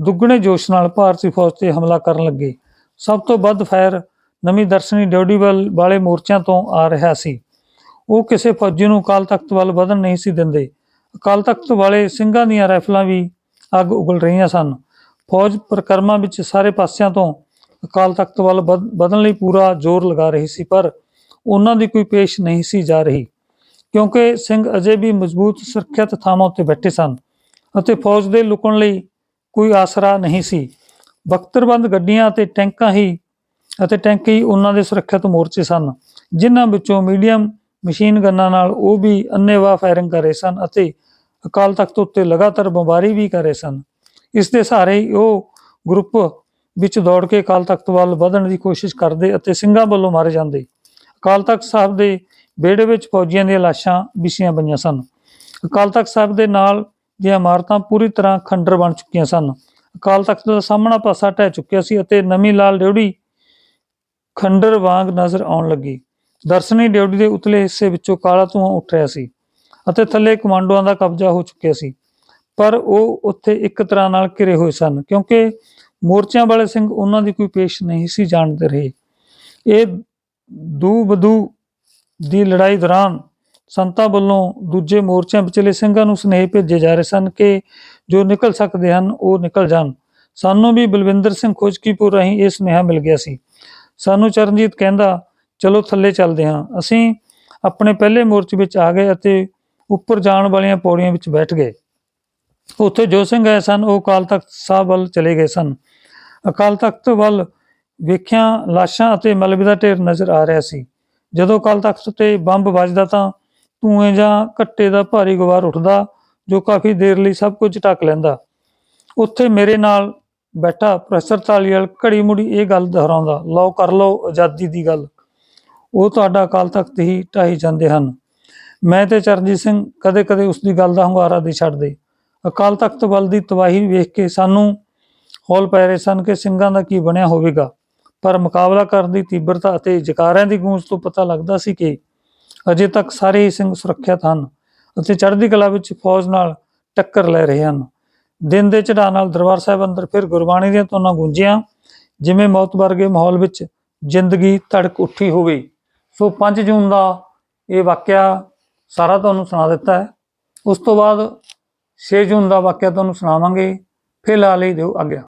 ਦੁੱਗਣੇ ਜੋਸ਼ ਨਾਲ ਭਾਰਤੀ ਫੌਜ ਤੇ ਹਮਲਾ ਕਰਨ ਲੱਗੇ। ਸਭ ਤੋਂ ਵੱਧ ਫਾਇਰ ਨਵੀਂ ਦਰਸ਼ਨੀ ਡਿਊਟੀ ਵੱਲ ਵਾਲੇ ਮੋਰਚਿਆਂ ਤੋਂ ਆ ਰਿਹਾ ਸੀ। ਉਹ ਕਿਸੇ ਫੌਜੀ ਨੂੰ ਅਕਾਲ ਤਖਤ ਵੱਲ ਵਧਣ ਨਹੀਂ ਸੀ ਦਿੰਦੇ। ਅਕਾਲ ਤਖਤ ਵਾਲੇ ਸਿੰਘਾਂ ਦੀਆਂ ਰਾਈਫਲਾਂ ਵੀ ਅੱਗ ਉਗਲ ਰਹੀਆਂ ਸਨ। ਫੌਜ ਪ੍ਰਕਰਮਾਂ ਵਿੱਚ ਸਾਰੇ ਪਾਸਿਆਂ ਤੋਂ ਅਕਾਲ ਤਖਤ ਵੱਲ ਵਧ- ਵਧਣ ਲਈ ਪੂਰਾ ਜ਼ੋਰ ਲਗਾ ਰਹੀ ਸੀ, ਪਰ ਉਹਨਾਂ ਦੀ ਕੋਈ ਪੇਸ਼ ਨਹੀਂ ਸੀ ਜਾ ਰਹੀ, ਕਿਉਂਕਿ ਸਿੰਘ ਅਜੇ ਵੀ ਮਜ਼ਬੂਤ ਸੁਰੱਖਿਅਤ ਥਾਵਾਂ ਉੱਤੇ ਬੈਠੇ ਸਨ ਅਤੇ ਫੌਜ ਦੇ ਲੁਕਣ ਲਈ ਕੋਈ ਆਸਰਾ ਨਹੀਂ ਸੀ। ਬਖਤਰਬੰਦ ਗੱਡੀਆਂ ਅਤੇ ਟੈਂਕਾਂ ਹੀ ਅਤੇ ਟੈਂਕ ਹੀ ਉਹਨਾਂ ਦੇ ਸੁਰੱਖਿਅਤ ਮੋਰਚੇ ਸਨ, ਜਿਨ੍ਹਾਂ ਵਿੱਚੋਂ ਮੀਡੀਅਮ ਮਸ਼ੀਨ ਗੰਨਾਂ ਨਾਲ ਉਹ ਵੀ ਅੰਨੇਵਾਹ ਫਾਇਰਿੰਗ ਕਰ ਰਹੇ ਸਨ ਅਤੇ ਅਕਾਲ ਤਖਤ ਉੱਤੇ ਲਗਾਤਾਰ ਬੰਬਾਰੀ ਵੀ ਕਰ ਰਹੇ ਸਨ। ਇਸ ਦੇ ਸਹਾਰੇ ਹੀ ਉਹ ਗਰੁੱਪ ਵਿੱਚ ਦੌੜ ਕੇ ਅਕਾਲ ਤਖਤ ਵੱਲ ਵਧਣ ਦੀ ਕੋਸ਼ਿਸ਼ ਕਰਦੇ ਅਤੇ ਸਿੰਘਾਂ ਵੱਲੋਂ ਮਾਰੇ ਜਾਂਦੇ। ਅਕਾਲ ਤਖਤ ਸਾਹਿਬ ਦੇ ਵਿਹੜੇ ਵਿੱਚ ਫੌਜੀਆਂ ਦੀਆਂ ਲਾਸ਼ਾਂ ਵਿਛੀਆਂ ਪਈਆਂ ਸਨ। ਅਕਾਲ ਤਖਤ ਸਾਹਿਬ ਦੇ ਨਾਲ ਦੀਆਂ ਇਮਾਰਤਾਂ ਪੂਰੀ ਤਰ੍ਹਾਂ ਖੰਡਰ ਬਣ ਚੁੱਕੀਆਂ ਸਨ। ਅਕਾਲ ਤਖਤ ਦਾ ਸਾਹਮਣਾ ਪਾਸਾ ਢਹਿ ਚੁੱਕਿਆ ਸੀ ਅਤੇ ਨਵੀਂ ਲਾਲ ਡਿਉੜੀ ਖੰਡਰ ਵਾਂਗ ਨਜ਼ਰ ਆਉਣ ਲੱਗੀ। ਦਰਸ਼ਨੀ ਡਿਉੜੀ ਦੇ ਉਤਲੇ ਹਿੱਸੇ ਵਿੱਚੋਂ ਕਾਲਾ ਧੂੰਆਂ ਉੱਠ ਰਿਹਾ ਸੀ ਅਤੇ ਥੱਲੇ ਕਮਾਂਡੋਆਂ ਦਾ ਕਬਜ਼ਾ ਹੋ ਚੁੱਕਿਆ ਸੀ। ਪਰ ਉਹ ਉੱਥੇ ਇੱਕ ਤਰ੍ਹਾਂ ਨਾਲ ਘਿਰੇ ਹੋਏ ਸਨ, ਕਿਉਂਕਿ ਮੋਰਚਿਆਂ ਵਾਲੇ ਸਿੰਘ ਉਹਨਾਂ ਦੀ ਕੋਈ ਪੇਸ਼ ਨਹੀਂ ਸੀ ਜਾਣਦੇ ਰਹੇ। ਇਹ ਦੂ ਬਦੂ ਦੀ ਲੜਾਈ ਦੌਰਾਨ ਸੰਤਾਂ ਵੱਲੋਂ ਦੂਜੇ ਮੋਰਚਿਆਂ ਵਿਚਲੇ ਸਿੰਘਾਂ ਨੂੰ ਸੁਨੇਹੇ ਭੇਜੇ ਜਾ ਰਹੇ ਸਨ ਕਿ ਜੋ ਨਿਕਲ ਸਕਦੇ ਹਨ, ਉਹ ਨਿਕਲ ਜਾਣ। ਸਾਨੂੰ ਵੀ ਬਲਵਿੰਦਰ ਸਿੰਘ ਖੋਜਕੀਪੁਰ ਰਾਹੀਂ ਇਹ ਸੁਨੇਹਾ ਮਿਲ ਗਿਆ ਸੀ। ਸਾਨੂੰ ਚਰਨਜੀਤ ਕਹਿੰਦਾ, ਚਲੋ ਥੱਲੇ ਚੱਲਦੇ ਹਾਂ। ਅਸੀਂ ਆਪਣੇ ਪਹਿਲੇ ਮੋਰਚੇ ਵਿੱਚ ਆ ਗਏ ਅਤੇ ਉੱਪਰ ਜਾਣ ਵਾਲੀਆਂ ਪੌੜੀਆਂ ਵਿੱਚ ਬੈਠ ਗਏ। ਉੱਥੇ ਜੋ ਸਿੰਘ ਆਏ ਸਨ, ਉਹ ਅਕਾਲ ਤਖਤ ਸਾਹਿਬ ਵੱਲ ਚਲੇ ਗਏ ਸਨ। ਅਕਾਲ ਤਖਤ ਵੱਲ ਵੇਖਿਆ ਲਾਸ਼ਾਂ ਅਤੇ ਮਲਬੇ ਦਾ ਢੇਰ ਨਜ਼ਰ ਆ ਰਿਹਾ ਸੀ। ਜਦੋਂ ਅਕਾਲ ਤਖਤ ਤੇ ਬੰਬ ਵੱਜਦਾ ਤਾਂ ਧੂਏ ਜਾਂ ਘੱਟੇ ਦਾ ਭਾਰੀ ਗੁਬਾਰ ਉੱਠਦਾ, ਜੋ ਕਾਫੀ ਦੇਰ ਲਈ ਸਭ ਕੁਝ ਢੱਕ ਲੈਂਦਾ। ਉੱਥੇ ਮੇਰੇ ਨਾਲ ਬੈਠਾ ਪ੍ਰੋਫੈਸਰ ਤਾਲੀਵਾਲ ਘੜੀ ਮੁੜੀ ਇਹ ਗੱਲ ਦੁਹਰਾਉਂਦਾ, ਲਓ, ਕਰ ਲਓ ਆਜ਼ਾਦੀ ਦੀ ਗੱਲ। ਉਹ ਤੁਹਾਡਾ ਅਕਾਲ ਤਖਤ ਹੀ ਢਾਈ ਜਾਂਦੇ ਹਨ। ਮੈਂ ਤੇ ਚਰਨਜੀਤ ਸਿੰਘ ਕਦੇ-ਕਦੇ ਉਸ ਦੀ ਗੱਲ ਦਾ ਹੁੰਗਾਰਾ ਦੇ ਛੱਡਦੇ। ਅਕਾਲ ਤਖਤ ਵੱਲ ਦੀ ਤਬਾਹੀ ਵੇਖ ਕੇ ਸਾਨੂੰ ਹੌਲ ਪੈ ਰਹੇ ਸਨ ਕਿ ਸਿੰਘਾਂ ਦਾ ਕੀ ਬਣਿਆ ਹੋਵੇਗਾ। ਪਰ ਮੁਕਾਬਲਾ ਕਰਨ ਦੀ ਤੀਬਰਤਾ ਅਤੇ ਜਕਾਰਿਆਂ ਦੀ ਗੂੰਜ ਤੋਂ ਪਤਾ ਲੱਗਦਾ ਸੀ ਕਿ ਅਜੇ ਤੱਕ ਸਾਰੇ ਹੀ ਸਿੰਘ ਸੁਰੱਖਿਅਤ ਹਨ ਅਤੇ ਚੜ੍ਹਦੀ ਕਲਾ ਵਿੱਚ ਫੌਜ ਨਾਲ ਟੱਕਰ ਲੈ ਰਹੇ ਹਨ। ਦਿਨ ਦੇ ਚੜ੍ਹਾਅ ਨਾਲ ਦਰਬਾਰ ਸਾਹਿਬ ਅੰਦਰ ਫਿਰ ਗੁਰਬਾਣੀ ਦੀਆਂ ਧੁਨਾਂ ਗੂੰਜੀਆਂ, ਜਿਵੇਂ ਮੌਤ ਵਰਗੇ ਮਾਹੌਲ ਵਿੱਚ ਜ਼ਿੰਦਗੀ ਧੜਕ ਉੱਠੀ ਹੋਵੇ। ਸੋ 5 ਜੂਨ ਦਾ ਇਹ ਵਾਕਿਆ ਸਾਰਾ ਤੁਹਾਨੂੰ ਸੁਣਾ ਦਿੱਤਾ ਹੈ। ਉਸ ਤੋਂ ਬਾਅਦ 6 ਜੂਨ ਦਾ ਵਾਕਿਆ ਤੁਹਾਨੂੰ ਸੁਣਾਵਾਂਗੇ। ਫਿਲਹਾਲ ਹੀ ਦਿਓ ਆਗਿਆ।